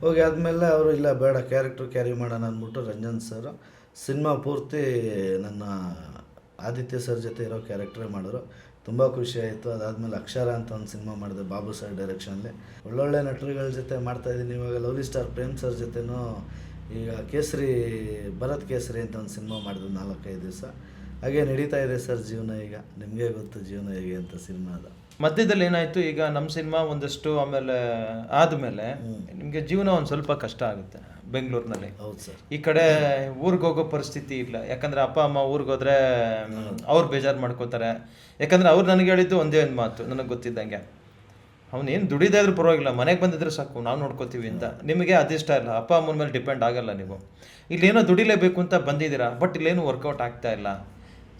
ಹೋಗಿ ಆದಮೇಲೆ ಅವರು, ಇಲ್ಲ, ಬೇಡ ಕ್ಯಾರೆಕ್ಟ್ರ್ ಕ್ಯಾರಿ ಮಾಡೋಣ, ಅಂದ್ಬಿಟ್ಟು ರಂಜನ್ ಸರ್ ಸಿನಿಮಾ ಪೂರ್ತಿ ನನ್ನ ಆದಿತ್ಯ ಸರ್ ಜೊತೆ ಇರೋ ಕ್ಯಾರೆಕ್ಟ್ರೇ ಮಾಡಿದ್ರು. ತುಂಬ ಖುಷಿ ಆಯಿತು. ಅದಾದಮೇಲೆ ಅಕ್ಷರ ಅಂತ ಒಂದು ಸಿನಿಮಾ ಮಾಡಿದೆ, ಬಾಬು ಸರ್ ಡೈರೆಕ್ಷನಲ್ಲಿ ಒಳ್ಳೊಳ್ಳೆ ನಟರುಗಳ ಜೊತೆ ಮಾಡ್ತಾಯಿದ್ದೀನಿ ಇವಾಗ. ಲವ್ಲಿ ಸ್ಟಾರ್ ಪ್ರೇಮ್ ಸರ್ ಜೊತೆನೂ ಈಗ ಕೇಸರಿ ಭರತ್ ಕೇಸರಿ ಅಂತ ಒಂದು ಸಿನಿಮಾ ಮಾಡಿದ್ರು ನಾಲ್ಕೈದು ದಿವಸ. ಹಾಗೆ ನಡೀತಾ ಇದೆ ಸರ್ ಜೀವನ ಈಗ. ನಿಮಗೆ ಗೊತ್ತು ಜೀವನ ಹೇಗೆ ಅಂತ ಸಿನಿಮಾದ ಮಧ್ಯದಲ್ಲಿ ಏನಾಯಿತು? ಈಗ ನಮ್ಮ ಸಿನಿಮಾ ಒಂದಷ್ಟು ಆಮೇಲೆ ಆದಮೇಲೆ ನಿಮಗೆ ಜೀವನ ಒಂದು ಸ್ವಲ್ಪ ಕಷ್ಟ ಆಗುತ್ತೆ ಬೆಂಗಳೂರಿನಲ್ಲಿ. ಹೌದು ಸರ್. ಈ ಕಡೆ ಊರಿಗೆ ಹೋಗೋ ಪರಿಸ್ಥಿತಿ ಇಲ್ಲ. ಯಾಕಂದ್ರೆ ಅಪ್ಪ ಅಮ್ಮ ಊರಿಗೆ ಹೋದ್ರೆ ಅವ್ರು ಬೇಜಾರು ಮಾಡ್ಕೋತಾರೆ. ಯಾಕಂದ್ರೆ ಅವ್ರು ನನಗೆ ಹೇಳಿದ್ದು ಒಂದೇ ಒಂದು ಮಾತು. ನನಗೆ ಗೊತ್ತಿದ್ದಂಗೆ. ಅವ್ನು ಏನು ದುಡಿದೇ ಇದ್ರೂ ಪರವಾಗಿಲ್ಲ ಮನೆಗೆ ಬಂದಿದ್ರೆ ಸಾಕು ನಾವು ನೋಡ್ಕೋತೀವಿ ಅಂತ. ನಿಮಗೆ ಅದಿಷ್ಟ ಇಲ್ಲ ಅಪ್ಪ ಅಮ್ಮನ ಮೇಲೆ ಡಿಪೆಂಡ್ ಆಗಲ್ಲ ನೀವು. ಇಲ್ಲೇನೋ ದುಡಿಲೇಬೇಕು ಅಂತ ಬಂದಿದ್ದೀರಾ ಬಟ್ ಇಲ್ಲೇನು ವರ್ಕೌಟ್ ಆಗ್ತಾ ಇಲ್ಲ.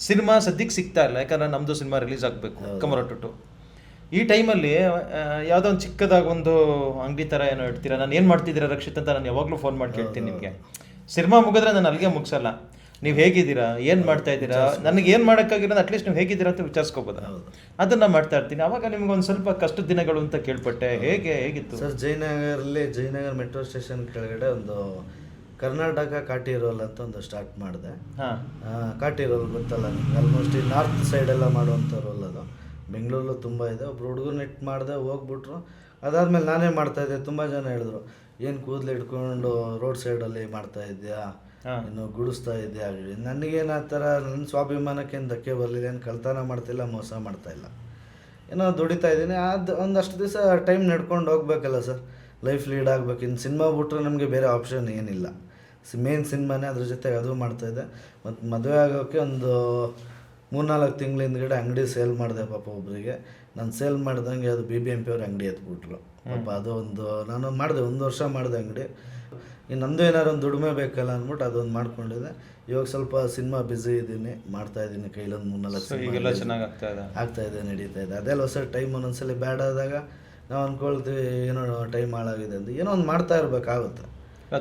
ಸಿನಿಮಾ ಸದ್ಯಕ್ಕೆ ಸಿಗ್ತಾ ಇಲ್ಲ ಯಾಕಂದ್ರೆ ನಮ್ಮದು ಸಿನಿಮಾ ರಿಲೀಸ್ ಆಗಬೇಕು ಕಮರಟುಟು ಈ ಟೈಮಲ್ಲಿ ಯಾವುದೋ ಒಂದು ಚಿಕ್ಕದಾಗ ಒಂದು ಅಂಗಡಿ ಥರ ಏನೋ ಇಡ್ತೀರಾ ನಾನು ಏನು ಮಾಡ್ತಿದ್ದೀರಾ ರಕ್ಷಿತ್ ಅಂತ ನಾನು ಯಾವಾಗಲೂ ಫೋನ್ ಮಾಡಿ ಕೇಳ್ತೀನಿ ನಿಮಗೆ. ಸಿನಿಮಾ ಮುಗಿದ್ರೆ ನಾನು ಅಲ್ಲಿಗೆ ಮುಗಿಸಲ್ಲ. ನೀವು ಹೇಗಿದ್ದೀರಾ? ಏನು ಮಾಡ್ತಾ ಇದ್ದೀರಾ? ನನಗೆ ಏನು ಮಾಡೋಕ್ಕಾಗಿರೋದು ಅಟ್ಲೀಸ್ಟ್ ನೀವು ಹೇಗಿದ್ದೀರಾ ಅಂತ ವಿಚಾರಿಸ್ಕೋಬೋದು? ಅದನ್ನು ಮಾಡ್ತಾ ಇರ್ತೀನಿ. ಅವಾಗ ನಿಮ್ಗೆ ಒಂದು ಸ್ವಲ್ಪ ಕಷ್ಟದ ದಿನಗಳು ಅಂತ ಕೇಳ್ಪಟ್ಟೆ. ಹೇಗೆ ಹೇಗಿತ್ತು? ಸರ್ ಜಯನಗರಲ್ಲಿ ಜಯನಗರ ಮೆಟ್ರೋ ಸ್ಟೇಷನ್ ಕೆಳಗಡೆ ಒಂದು ಕರ್ನಾಟಕ ಕಾಟಿ ರೋಲ್ ಅಂತ ಒಂದು ಸ್ಟಾರ್ಟ್ ಮಾಡಿದೆ. ಹಾಂ. ಕಾಟಿ ರೋಲ್ ಗೊತ್ತಲ್ಲ ನಿಮ್ಗೆ? ಆಲ್ಮೋಸ್ಟ್ ಈ ನಾರ್ತ್ ಸೈಡೆಲ್ಲ ಮಾಡುವಂಥ ರೋಲ್ ಅದು. ಬೆಂಗಳೂರಲ್ಲೂ ತುಂಬ ಇದೆ. ಒಬ್ರು ಹುಡುಗರು ನೆಟ್ ಮಾಡಿದೆ ಹೋಗ್ಬಿಟ್ರು. ಅದಾದಮೇಲೆ ನಾನೇ ಮಾಡ್ತಾಯಿದ್ದೆ ತುಂಬ ಜನ ಹೇಳಿದ್ರು ಏನು ಕೂದಲು ಇಟ್ಕೊಂಡು ರೋಡ್ ಸೈಡಲ್ಲಿ ಮಾಡ್ತಾ ಇದೆಯಾ ಇನ್ನು ಗುಡಿಸ್ತಾ ಇದ್ದೆ ಆಗಲಿ ನನಗೇನು ಆ ಥರ ನನ್ನ ಸ್ವಾಭಿಮಾನಕ್ಕೆ ಏನು ಧಕ್ಕೆ ಬರಲಿಲ್ಲ ಏನು ಕಳ್ತನ ಮಾಡ್ತಿಲ್ಲ ಮೋಸ ಮಾಡ್ತಾ ಇಲ್ಲ. ಏನೋ ದುಡಿತಾ ಇದ್ದೀನಿ. ಅದು ಒಂದಷ್ಟು ದಿವಸ ಟೈಮ್ ನಡ್ಕೊಂಡು ಹೋಗ್ಬೇಕಲ್ಲ ಸರ್. ಲೈಫ್ ಲೀಡ್ ಆಗಬೇಕು. ಇನ್ನು ಸಿನಿಮಾ ಬಿಟ್ಟರೆ ನಮಗೆ ಬೇರೆ ಆಪ್ಷನ್ ಏನಿಲ್ಲ. ಮೇನ್ ಸಿನಿಮಾನೇ ಅದ್ರ ಜೊತೆ ಅದು ಮಾಡ್ತಾಯಿದ್ದೆ ಮತ್ತು ಮದುವೆ ಆಗೋಕ್ಕೆ ಒಂದು ಮೂರ್ನಾಲ್ಕು ತಿಂಗಳ ಹಿಂದ್ಗಡೆ ಅಂಗಡಿ ಸೇಲ್ ಮಾಡಿದೆ ಪಾಪ ಒಬ್ಬರಿಗೆ ನಾನು ಸೇಲ್ ಮಾಡ್ದಂಗೆ ಅದು ಬಿ ಬಿ ಎಂ ಪಿ ಅವ್ರ ಅಂಗಡಿ ಎತ್ಬಿಟ್ರು. ಪಾಪ ಅದು ಒಂದು ನಾನು ಮಾಡಿದೆ ಒಂದು ವರ್ಷ ಮಾಡಿದೆ ಅಂಗಡಿ. ಇನ್ನು ನಂದು ಏನಾದ್ರು ಒಂದು ದುಡಿಮೆ ಬೇಕಲ್ಲ ಅಂದ್ಬಿಟ್ಟು ಅದೊಂದು ಮಾಡ್ಕೊಂಡಿದ್ದೆ ಇವಾಗ ಸ್ವಲ್ಪ ಸಿನಿಮಾ ಬ್ಯುಸಿ ಇದ್ದೀನಿ ಮಾಡ್ತಾ ಇದ್ದೀನಿ ಕೈಲೊಂದು ಮೂರ್ನಾಲ್ಕು ಈಗೆಲ್ಲ ಚೆನ್ನಾಗಿ ಆಗ್ತಾ ಇದೆ. ಆಗ್ತಾ ಇದೆ ನಡೀತಾ ಇದೆ. ಅದೆಲ್ಲ ಹೊಸ ಟೈಮ್ ಒಂದೊಂದ್ಸಲಿ ಬ್ಯಾಡ್ ಆದಾಗ ನಾವು ಅಂದ್ಕೊಳ್ತೀವಿ ಏನೋ ಟೈಮ್ ಹಾಳಾಗಿದೆ ಅಂತ. ಏನೋ ಒಂದು ಮಾಡ್ತಾ ಇರಬೇಕಾಗುತ್ತೆ.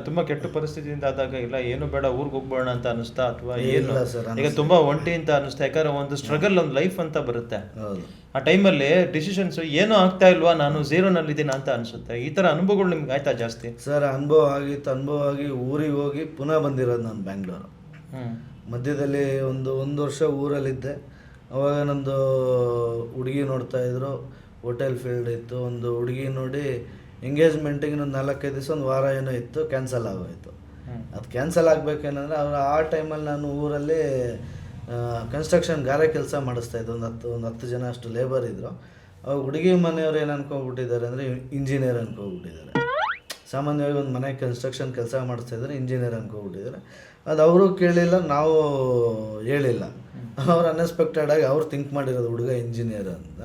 ತುಂಬಾ ಕೆಟ್ಟ ಪರಿಸ್ಥಿತಿಯಿಂದ ಆದಾಗ ಇಲ್ಲ ಏನು ಬೇಡ ಊರಿಗೆ ಹೋಗ್ಬೋಣ ಅಂತ ಅನಿಸ್ತಾ ಅಥವಾ ಏನು? ಈಗ ತುಂಬಾ ಒಂಟಿ ಅಂತ ಅನಿಸ್ತಾ ಯಾಕಂದ್ರೆ ಒಂದು ಸ್ಟ್ರಗಲ್ ಒಂದು ಲೈಫ್ ಅಂತ ಬರುತ್ತೆ. ಆ ಟೈಮಲ್ಲಿ ಡಿಸಿಷನ್ಸ್ ಏನೂ ಆಗ್ತಾ ಇಲ್ವಾ ನಾನು ಝೀರೋನಲ್ಲಿ ಇದ್ದೀನಿ ಅಂತ ಅನ್ಸುತ್ತೆ. ಈ ತರ ಅನುಭವಗಳು ನಿಮ್ಗೆ ಆಯ್ತಾ ಜಾಸ್ತಿ? ಸರ್ ಅನುಭವ ಆಗಿತ್ತು ಅನುಭವ ಆಗಿ ಊರಿಗೆ ಹೋಗಿ ಪುನಃ ಬಂದಿರೋದು ನಾನು ಬ್ಯಾಂಗ್ಳೂರು. ಮಧ್ಯದಲ್ಲಿ ಒಂದು ಒಂದು ವರ್ಷ ಊರಲ್ಲಿದ್ದೆ. ಅವಾಗ ನಂದು ಹುಡುಗಿ ನೋಡ್ತಾ ಇದ್ರು ಹೋಟೆಲ್ ಫೀಲ್ಡ್ ಇತ್ತು. ಒಂದು ಹುಡುಗಿ ನೋಡಿ ಎಂಗೇಜ್ಮೆಂಟಿಗೆ ಒಂದು ನಾಲ್ಕೈದು ದಿವಸ ಒಂದು ವಾರ ಏನೋ ಇತ್ತು ಕ್ಯಾನ್ಸಲ್ ಆಗೋಯ್ತು. ಅದು ಕ್ಯಾನ್ಸಲ್ ಆಗಬೇಕೇನಂದ್ರೆ ಅವ್ರು ಆ ಟೈಮಲ್ಲಿ ನಾನು ಊರಲ್ಲಿ ಕನ್ಸ್ಟ್ರಕ್ಷನ್ ಗಾರೆ ಕೆಲಸ ಮಾಡಿಸ್ತಾ ಇದ್ದೆ. ಒಂದು ಹತ್ತು ಒಂದು ಹತ್ತು ಜನ ಅಷ್ಟು ಲೇಬರ್ ಇದ್ದರು ಅವಾಗ ಹುಡುಗಿ ಮನೆಯವ್ರು ಏನು ಅನ್ಕೊಂಡ್ಬಿಟ್ಟಿದ್ದಾರೆ ಅಂದರೆ ಇಂಜಿನಿಯರ್ ಅನ್ಕೊಂಡ್ಬಿಟ್ಟಿದ್ದಾರೆ. ಸಾಮಾನ್ಯವಾಗಿ ಒಂದು ಮನೆ ಕನ್ಸ್ಟ್ರಕ್ಷನ್ ಕೆಲಸ ಮಾಡಿಸ್ತಾ ಇದ್ದಾರೆ ಇಂಜಿನಿಯರ್ ಅನ್ಕೊಂಡ್ಬಿಟ್ಟಿದ್ದಾರೆ. ಅದು ಅವರು ಕೇಳಿಲ್ಲ ನಾವು ಹೇಳಿಲ್ಲ. ಅವ್ರು ಅನ್ಎಕ್ಸ್ಪೆಕ್ಟೆಡ್ ಆಗಿ ಅವ್ರು ಥಿಂಕ್ ಮಾಡಿರೋದು ಹುಡುಗ ಇಂಜಿನಿಯರ್ ಅಂತ.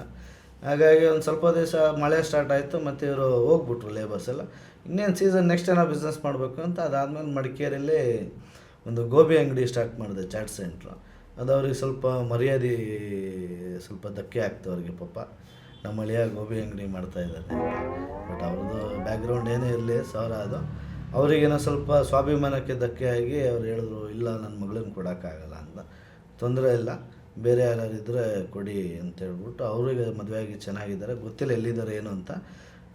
ಹಾಗಾಗಿ ಒಂದು ಸ್ವಲ್ಪ ದಿವಸ ಮಳೆ ಸ್ಟಾರ್ಟ್ ಆಯಿತು, ಮತ್ತು ಇವರು ಹೋಗ್ಬಿಟ್ರು ಲೇಬರ್ಸ್ ಎಲ್ಲ. ಇನ್ನೇನು ಸೀಸನ್ ನೆಕ್ಸ್ಟ್ ಏನೋ ಬಿಸ್ನೆಸ್ ಮಾಡಬೇಕು ಅಂತ, ಅದಾದಮೇಲೆ ಮಡಿಕೇರಿಯಲ್ಲಿ ಒಂದು ಗೋಬಿ ಅಂಗಡಿ ಸ್ಟಾರ್ಟ್ ಮಾಡಿದೆ, ಚಾಟ್ ಸೆಂಟ್ರು ಅದು ಅವ್ರಿಗೆ ಸ್ವಲ್ಪ ಮರ್ಯಾದೆ, ಸ್ವಲ್ಪ ಧಕ್ಕೆ ಆಗ್ತು ಅವ್ರಿಗೆ ಪಾಪ. ನಮ್ಮ ಅಳಿಯ ಗೋಬಿ ಅಂಗಡಿ ಮಾಡ್ತಾ ಇದ್ದಾರೆ ಬಟ್ ಅವ್ರದ್ದು ಬ್ಯಾಕ್ಗ್ರೌಂಡ್ ಏನೇ ಇರಲಿ ಸಾವಿರ ಅದು. ಅವರಿಗೇನೋ ಸ್ವಲ್ಪ ಸ್ವಾಭಿಮಾನಕ್ಕೆ ಧಕ್ಕೆ ಆಗಿ ಅವ್ರು ಹೇಳಿದ್ರು, ಇಲ್ಲ ನನ್ನ ಮಗಳನ್ನ ಕೊಡೋಕ್ಕಾಗಲ್ಲ ಅಂತ. ತೊಂದರೆ ಇಲ್ಲ. ಬೇರೆ ಯಾರು ಇದ್ದರೆ ಕೊಡಿ ಅಂತ ಹೇಳ್ಬಿಟ್ಟು ಅವರಿಗೆ ಮದುವೆಯಾಗಿ ಆಗಿ ಚೆನ್ನಾಗಿದ್ದಾರೆ. ಗೊತ್ತಿಲ್ಲ ಎಲ್ಲಿದ್ದಾರೆ ಏನು ಅಂತ.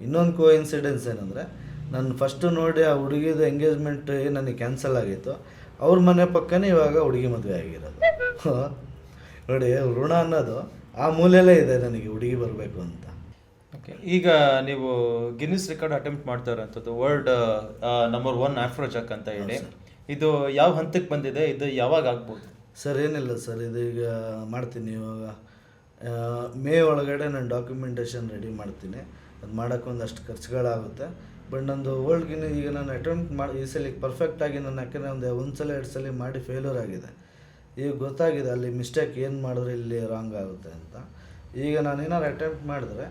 ಇನ್ನೊಂದು ಕೋ ಇನ್ಸಿಡೆನ್ಸ್ ಏನಂದರೆ ನಾನು ಫಸ್ಟು ನೋಡಿ ಆ ಹುಡುಗಿದು ಎಂಗೇಜ್ಮೆಂಟ್ ನನಗೆ ಕ್ಯಾನ್ಸಲ್ ಆಗಿತ್ತು. ಅವ್ರ ಮನೆ ಪಕ್ಕನೇ ಇವಾಗ ಹುಡುಗಿ ಮದುವೆ ಆಗಿರೋದು. [laughs] ನೋಡಿ ಋಣ ಅನ್ನೋದು ಆ ಮೂಲೆಯಲ್ಲೇ ಇದೆ ನನಗೆ ಹುಡುಗಿ ಬರಬೇಕು ಅಂತ. ಓಕೆ ಈಗ ನೀವು ಗಿನ್ನಿಸ್ ರೆಕಾರ್ಡ್ ಅಟೆಂಪ್ಟ್ ಮಾಡ್ತಾ ಇರೋಂಥದ್ದು ವರ್ಲ್ಡ್ ನಂಬರ್ ಒನ್ ಆಫ್ರೋಜಾಕ್ ಅಂತ ಹೇಳಿ. ಇದು ಯಾವ ಹಂತಕ್ಕೆ ಬಂದಿದೆ? ಇದು ಯಾವಾಗ ಆಗ್ಬೋದು? ಸರ್ ಏನಿಲ್ಲ ಸರ್ ಇದು ಈಗ ಮಾಡ್ತೀನಿ ಇವಾಗ. ಮೇ ಒಳಗಡೆ ನಾನು ಡಾಕ್ಯುಮೆಂಟೇಷನ್ ರೆಡಿ ಮಾಡ್ತೀನಿ. ಅದು ಮಾಡೋಕ್ಕೆ ಒಂದಷ್ಟು ಖರ್ಚುಗಳಾಗುತ್ತೆ. ಬಟ್ ನಂದು ಓಲ್ಡ್ಗಿನ ಗಿನ್ನ ಈಗ ನಾನು ಅಟೆಂಪ್ಟ್ ಮಾಡಿ ಈ ಸಲ ಪರ್ಫೆಕ್ಟಾಗಿ ನಾನು ಯಾಕೆಂದರೆ ಒಂದು ಒಂದು ಸಲ ಎರಡು ಸಲ ಮಾಡಿ ಫೇಲ್ಯೂರ್ ಆಗಿದೆ. ಈಗ ಗೊತ್ತಾಗಿದೆ ಅಲ್ಲಿ ಮಿಸ್ಟೇಕ್ ಏನು ಮಾಡಿದ್ರೆ ಇಲ್ಲಿ ರಾಂಗ್ ಆಗುತ್ತೆ ಅಂತ. ಈಗ ನಾನು ಏನಾದ್ರು ಅಟೆಂಪ್ಟ್ ಮಾಡಿದ್ರೆ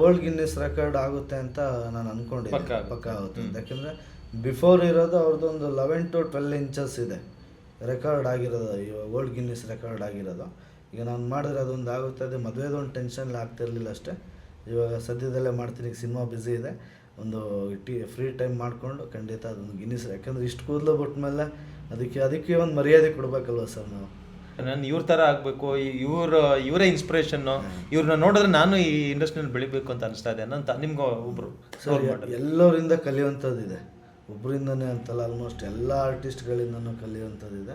ವರ್ಲ್ಡ್ ಗಿನ್ನಿಸ್ ರೆಕಾರ್ಡ್ ಆಗುತ್ತೆ ಅಂತ ನಾನು ಅಂದ್ಕೊಂಡಿದ್ದೆ. ಪಕ್ಕ ಆಗುತ್ತೆ. ಯಾಕೆಂದರೆ ಬಿಫೋರ್ ಇರೋದು ಅವ್ರದ್ದು ಒಂದು ಲೆವೆನ್ ಟು ಟ್ವೆಲ್ ಇಂಚಸ್ ಇದೆ. ರೆಕಾರ್ಡ್ ಆಗಿರೋದು ಈ ವರ್ಲ್ಡ್ ಗಿನ್ನಿಸ್ ರೆಕಾರ್ಡ್ ಆಗಿರೋದು. ಈಗ ನಾನು ಮಾಡಿದ್ರೆ ಅದೊಂದು ಆಗುತ್ತೆ ಅದೇ ಮದುವೆದು ಒಂದು ಟೆನ್ಷನ್ ಆಗ್ತಿರಲಿಲ್ಲ ಅಷ್ಟೇ. ಇವಾಗ ಸದ್ಯದಲ್ಲೇ ಮಾಡ್ತೀನಿ ಈಗ ಸಿನಿಮಾ ಬ್ಯುಸಿ ಇದೆ. ಒಂದು ಟಿ ಫ್ರೀ ಟೈಮ್ ಮಾಡಿಕೊಂಡು ಖಂಡಿತ ಅದೊಂದು ಗಿನ್ನಿಸ್ ಯಾಕಂದರೆ ಇಷ್ಟು ಕೂದಲು ಬಿಟ್ಮೇಲೆ ಅದಕ್ಕೆ ಅದಕ್ಕೆ ಒಂದು ಮರ್ಯಾದೆ ಕೊಡಬೇಕಲ್ವ ಸರ್ ನಾವು? ನಾನು ಇವ್ರ ಥರ ಆಗಬೇಕು ಇವ್ರ ಇವರೇ ಇನ್ಸ್ಪಿರೇಷನ್ನು ಇವ್ರನ್ನ ನೋಡಿದ್ರೆ ನಾನು ಈ ಇಂಡಸ್ಟ್ರಿಯಲ್ಲಿ ಬೆಳಿಬೇಕು ಅಂತ ಅನಿಸ್ತಾ ಇದೆ. ಅಂತ ನಿಮ್ಗೆ ಒಬ್ಬರು ಸರ್ ಎಲ್ಲರಿಂದ ಕಲಿಯುವಂಥದ್ದಿದೆ ಒಬ್ಬರಿಂದನೇ ಅಂತಲ್ಲ ಆಲ್ಮೋಸ್ಟ್ ಎಲ್ಲ ಆರ್ಟಿಸ್ಟ್ಗಳಿಂದನೂ ಕಲಿಯುವಂಥದ್ದಿದೆ.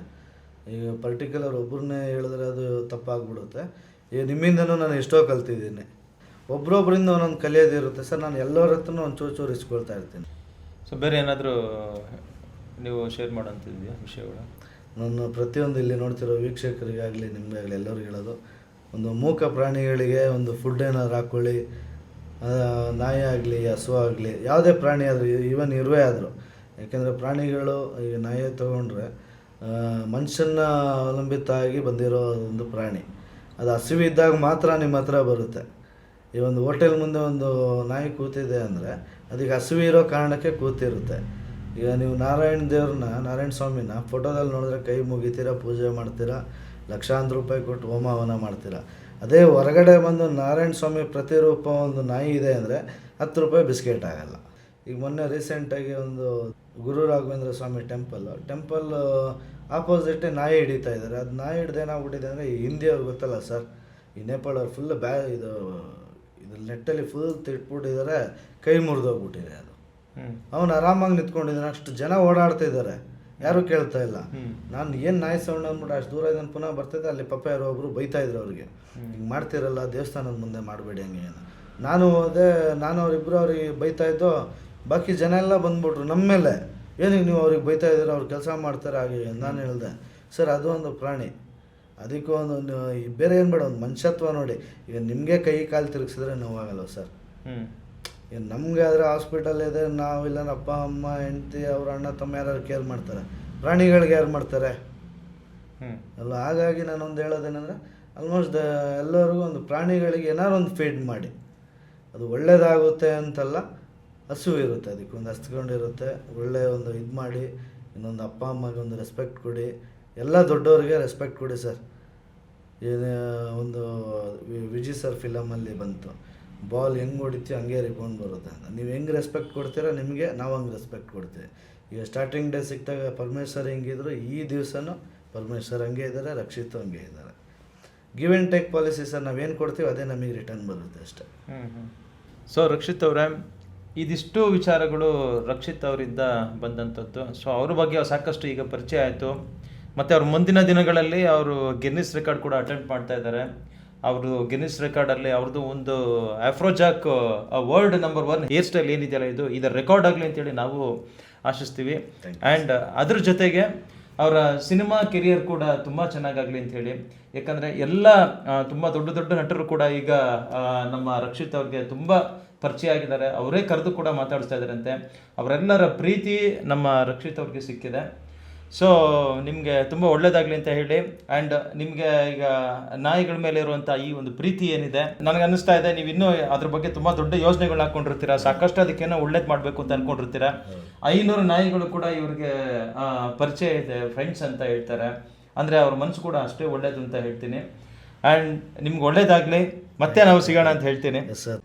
ಈಗ ಪರ್ಟಿಕ್ಯುಲರ್ ಒಬ್ಬರನ್ನೇ ಹೇಳಿದ್ರೆ ಅದು ತಪ್ಪಾಗ್ಬಿಡುತ್ತೆ. ಈಗ ನಿಮ್ಮಿಂದನೂ ನಾನು ಎಷ್ಟೋ ಕಲ್ತಿದ್ದೀನಿ. ಒಬ್ರೊಬ್ಬರಿಂದ ಒಂದೊಂದು ಕಲಿಯೋದಿರುತ್ತೆ ಸರ್ ನಾನು ಎಲ್ಲರ ಹತ್ರನೂ ಒಂದು ಚೂರು ಚೂರು ಇಸ್ಕೊಳ್ತಾ ಇರ್ತೀನಿ. ಸೊ ಬೇರೆ ಏನಾದರೂ ನೀವು ಶೇರ್ ಮಾಡೋಂಥದ್ದಿದೆಯಾ ವಿಷಯಗಳು? ನನ್ನ ಪ್ರತಿಯೊಂದು ಇಲ್ಲಿ ನೋಡ್ತಿರೋ ವೀಕ್ಷಕರಿಗಾಗಲಿ ನಿಮಗಾಗಲಿ ಎಲ್ಲರಿಗೂ ಹೇಳೋದು ಒಂದು ಮೂಕ ಪ್ರಾಣಿಗಳಿಗೆ ಒಂದು ಫುಡ್ ಏನಾದ್ರು ಹಾಕ್ಕೊಳ್ಳಿ ನಾಯಿ ಆಗಲಿ ಹಸು ಆಗಲಿ ಯಾವುದೇ ಪ್ರಾಣಿ ಆದರೂ ಈವನ್ ಇರುವೆ ಆದರೂ ಯಾಕೆಂದರೆ ಪ್ರಾಣಿಗಳು ಈಗ ನಾಯಿ ತೊಗೊಂಡ್ರೆ ಮನುಷ್ಯನ ಅವಲಂಬಿತ ಆಗಿ ಬಂದಿರೋ ಒಂದು ಪ್ರಾಣಿ. ಅದು ಹಸಿವಿದ್ದಾಗ ಮಾತ್ರ ನಿಮ್ಮ ಹತ್ರ ಬರುತ್ತೆ. ಈ ಒಂದು ಹೋಟೆಲ್ ಮುಂದೆ ಒಂದು ನಾಯಿ ಕೂತಿದೆ ಅಂದರೆ ಅದಕ್ಕೆ ಹಸಿವು ಇರೋ ಕಾರಣಕ್ಕೆ ಕೂತಿರುತ್ತೆ. ಈಗ ನೀವು ನಾರಾಯಣ ದೇವ್ರನ್ನ, ನಾರಾಯಣ ಸ್ವಾಮಿನ ಫೋಟೋದಲ್ಲಿ ನೋಡಿದ್ರೆ ಕೈ ಮುಗಿತೀರಾ, ಪೂಜೆ ಮಾಡ್ತೀರಾ, ಲಕ್ಷಾಂತರ ರೂಪಾಯಿ ಕೊಟ್ಟು ಹೋಮ ಹವನ ಮಾಡ್ತೀರಾ. ಅದೇ ಹೊರಗಡೆ ಬಂದು ನಾರಾಯಣ ಸ್ವಾಮಿ ಪ್ರತಿರೂಪ ಒಂದು ನಾಯಿ ಇದೆ ಅಂದರೆ ಹತ್ತು ರೂಪಾಯಿ ಬಿಸ್ಕೆಟ್ ಆಗಲ್ಲ. ಈಗ ಮೊನ್ನೆ ರೀಸೆಂಟಾಗಿ ಒಂದು Guru Raghavendra Swamy temple temple opposite ನಾಯಿ ಹಿಡಿತಾ ಇದ್ದಾರೆ. ಅದು ನಾಯಿ ಹಿಡ್ದು ಏನಾಗ್ಬಿಟ್ಟಿದೆ ಅಂದರೆ ಈ ಹಿಂದಿಯವ್ರು ಗೊತ್ತಲ್ಲ ಸರ್ ಈ ನೇಪಾಳ ಅವ್ರು ಫುಲ್ ಬ್ಯಾ ಇದು ಇದು ನೆಟ್ಟಲ್ಲಿ ಫುಲ್ ತಿಟ್ಬಿಟ್ಟಿದ್ದಾರೆ ಕೈ ಮುರಿದೋಗ್ಬಿಟ್ಟಿದೆ ಅದು. ಅವನು ಆರಾಮಾಗಿ ನಿಂತ್ಕೊಂಡಿದ್ದಾನೆ ಅಷ್ಟು ಜನ ಓಡಾಡ್ತಾ ಇದ್ದಾರೆ. ಯಾರೂ ಕೇಳ್ತಾ ಇಲ್ಲ. ನಾನು ಏನು ನಾಯಿ ಸೌಂಡ್ ಅಂದ್ಬಿಟ್ಟು ಅಷ್ಟು ದೂರ ಇದನ್ನು ಪುನಃ ಬರ್ತಿದ್ದೆ ಅಲ್ಲಿ ಪಪ್ಪ ಯಾರೋ ಒಬ್ರು ಬೈತಾ ಇದ್ರು ಅವ್ರಿಗೆ. ಹಿಂಗೆ ಮಾಡ್ತಿರಲ್ಲ ದೇವಸ್ಥಾನದ ಮುಂದೆ ಮಾಡಬೇಡಿ ಹಂಗೆ ನಾನು ಹೋದೆ ನಾನು ಅವರಿಬ್ಬರು ಅವ್ರಿಗೆ ಬೈತಾ ಇದ್ದೋ ಬಾಕಿ ಜನ ಎಲ್ಲ ಬಂದ್ಬಿಟ್ರು ನಮ್ಮ ಮೇಲೆ. ಏನಕ್ಕೆ ನೀವು ಅವ್ರಿಗೆ ಬೈತಾ ಇದ್ದೀರ? ಅವ್ರು ಕೆಲಸ ಮಾಡ್ತಾರೆ ಹಾಗೆ ನಾನು ಹೇಳ್ದೆ. ಸರ್ ಅದು ಒಂದು ಪ್ರಾಣಿ. ಅದಕ್ಕೂ ಒಂದು ಬೇರೆ ಏನು ಬೇಡ ಒಂದು ಮನುಷ್ಯತ್ವ ನೋಡಿ. ಈಗ ನಿಮಗೆ ಕೈ ಕಾಲು ತಿರುಗಿಸಿದ್ರೆ ನೋವಾಗಲ್ಲ ಸರ್. ಏನು ಈಗ ನಮಗೆ ಆದರೆ ಹಾಸ್ಪಿಟಲ್ ಇದೆ ನಾವಿಲ್ಲ ಅಪ್ಪ ಅಮ್ಮ ಹೆಂಡತಿ ಅವ್ರ ಅಣ್ಣ ತಮ್ಮ ಯಾರು ಕೇರ್ ಮಾಡ್ತಾರೆ. ಪ್ರಾಣಿಗಳಿಗೆ ಯಾರು ಮಾಡ್ತಾರೆ? ಅಲ್ಲ ಹಾಗಾಗಿ ನಾನೊಂದು ಹೇಳೋದೇನಂದ್ರೆ ಆಲ್ಮೋಸ್ಟ್ ಎಲ್ಲರಿಗೂ ಒಂದು ಪ್ರಾಣಿಗಳಿಗೆ ಏನಾದ್ರು ಒಂದು ಫೀಡ್ ಮಾಡಿ. ಅದು ಒಳ್ಳೇದಾಗುತ್ತೆ ಅಂತಲ್ಲ ಹಸಿವು ಇರುತ್ತೆ ಅದಕ್ಕೆ ಒಂದು ಹಸ್ಕೊಂಡಿರುತ್ತೆ ಒಳ್ಳೆಯ ಒಂದು ಇದು ಮಾಡಿ, ಇನ್ನೊಂದು ಅಪ್ಪ ಅಮ್ಮಗೆ ಒಂದು ರೆಸ್ಪೆಕ್ಟ್ ಕೊಡಿ. ಎಲ್ಲ ದೊಡ್ಡವರಿಗೆ ರೆಸ್ಪೆಕ್ಟ್ ಕೊಡಿ ಸರ್. ಏನೇ, ಒಂದು ವಿಜಯ್ ಸರ್ ಫಿಲಮಲ್ಲಿ ಬಂತು. ಬಾಲ್ ಹೆಂಗೆ ಹೊಡಿತೀವಿ ಹಂಗೆ ರಿಬೌಂಡ್ ಬರುತ್ತೆ ನೀವು ಹೆಂಗೆ ರೆಸ್ಪೆಕ್ಟ್ ಕೊಡ್ತೀರ ನಿಮಗೆ, ನಾವು ಹಂಗೆ ರೆಸ್ಪೆಕ್ಟ್ ಕೊಡ್ತೀವಿ. ಈಗ ಸ್ಟಾರ್ಟಿಂಗ್ ಡೇ ಸಿಕ್ಕಿದಾಗ ಪರಮೇಶ್ವರ್ ಹೆಂಗಿದ್ರು, ಈ ದಿವಸನೂ ಪರಮೇಶ್ವರ್ ಹಂಗೆ ಇದ್ದಾರೆ, ರಕ್ಷಿತ್ ಹಂಗೆ ಇದ್ದಾರೆ. Give and take policy sir ನಾವೇನು ಕೊಡ್ತೀವಿ ಅದೇ ನಮಗೆ ರಿಟರ್ನ್ ಬರುತ್ತೆ ಅಷ್ಟೇ. ಸೊ ರಕ್ಷಿತ್ ಅವರೇ ಇದಿಷ್ಟು ವಿಚಾರಗಳು ರಕ್ಷಿತ್ ಅವರಿಂದ ಬಂದಂಥದ್ದು. ಸೊ ಅವ್ರ ಬಗ್ಗೆ ಸಾಕಷ್ಟು ಈಗ ಪರಿಚಯ ಆಯಿತು. ಮತ್ತು ಅವ್ರ ಮುಂದಿನ ದಿನಗಳಲ್ಲಿ ಅವರು ಗಿನ್ನಿಸ್ ರೆಕಾರ್ಡ್ ಕೂಡ ಅಟೆಂಪ್ಟ್ ಮಾಡ್ತಾ ಇದ್ದಾರೆ. ಅವರು ಗಿನ್ನಿಸ್ ರೆಕಾರ್ಡಲ್ಲಿ ಅವ್ರದ್ದು ಒಂದು afrojack world number one hair style ಏನಿದೆಯಲ್ಲ ಇದು ಇದರ ರೆಕಾರ್ಡ್ ಆಗಲಿ ಅಂತೇಳಿ ನಾವು ಆಶಿಸ್ತೀವಿ. ಆ್ಯಂಡ್ ಅದ್ರ ಜೊತೆಗೆ ಅವರ ಸಿನಿಮಾ ಕೆರಿಯರ್ ಕೂಡ ತುಂಬ ಚೆನ್ನಾಗಾಗಲಿ ಅಂತ ಹೇಳಿ ಯಾಕಂದರೆ ಎಲ್ಲ ತುಂಬ ದೊಡ್ಡ ದೊಡ್ಡ ನಟರು ಕೂಡ ಈಗ ನಮ್ಮ ರಕ್ಷಿತ್ ಅವ್ರಿಗೆ ತುಂಬ ಪರಿಚಯ ಆಗಿದ್ದಾರೆ ಅವರೇ ಕರೆದು ಕೂಡ ಮಾತಾಡಿಸ್ತಾ ಇದ್ದಾರಂತೆ. ಅವರೆಲ್ಲರ ಪ್ರೀತಿ ನಮ್ಮ ರಕ್ಷಿತ್ ಅವ್ರಿಗೆ ಸಿಕ್ಕಿದೆ. ಸೊ ನಿಮಗೆ ತುಂಬ ಒಳ್ಳೇದಾಗಲಿ ಅಂತ ಹೇಳಿ ಆ್ಯಂಡ್ ನಿಮಗೆ ಈಗ ನಾಯಿಗಳ ಮೇಲೆ ಇರುವಂಥ ಈ ಒಂದು ಪ್ರೀತಿ ಏನಿದೆ, ನನಗೆ ಅನ್ನಿಸ್ತಾ ಇದೆ. ನೀವು ಇನ್ನೂ ಅದ್ರ ಬಗ್ಗೆ ತುಂಬ ದೊಡ್ಡ ಯೋಜನೆಗಳನ್ನ ಹಾಕೊಂಡಿರ್ತೀರಾ? ಸಾಕಷ್ಟು ಅದಕ್ಕೇನೋ ಒಳ್ಳೇದು ಮಾಡಬೇಕು ಅಂತ ಅನ್ಕೊಂಡಿರ್ತೀರಾ? ಐನೂರು ನಾಯಿಗಳು ಕೂಡ ಇವ್ರಿಗೆ ಪರಿಚಯ ಇದೆ ಫ್ರೆಂಡ್ಸ್ ಅಂತ ಹೇಳ್ತಾರೆ. ಅಂದರೆ ಅವ್ರ ಮನಸ್ಸು ಕೂಡ ಅಷ್ಟೇ ಒಳ್ಳೇದು ಅಂತ ಹೇಳ್ತೀನಿ. ಆ್ಯಂಡ್ ನಿಮ್ಗೆ ಒಳ್ಳೇದಾಗಲಿ. ಮತ್ತೆ ನಾವು ಸಿಗೋಣ ಅಂತ ಹೇಳ್ತೀನಿ. ಸರ್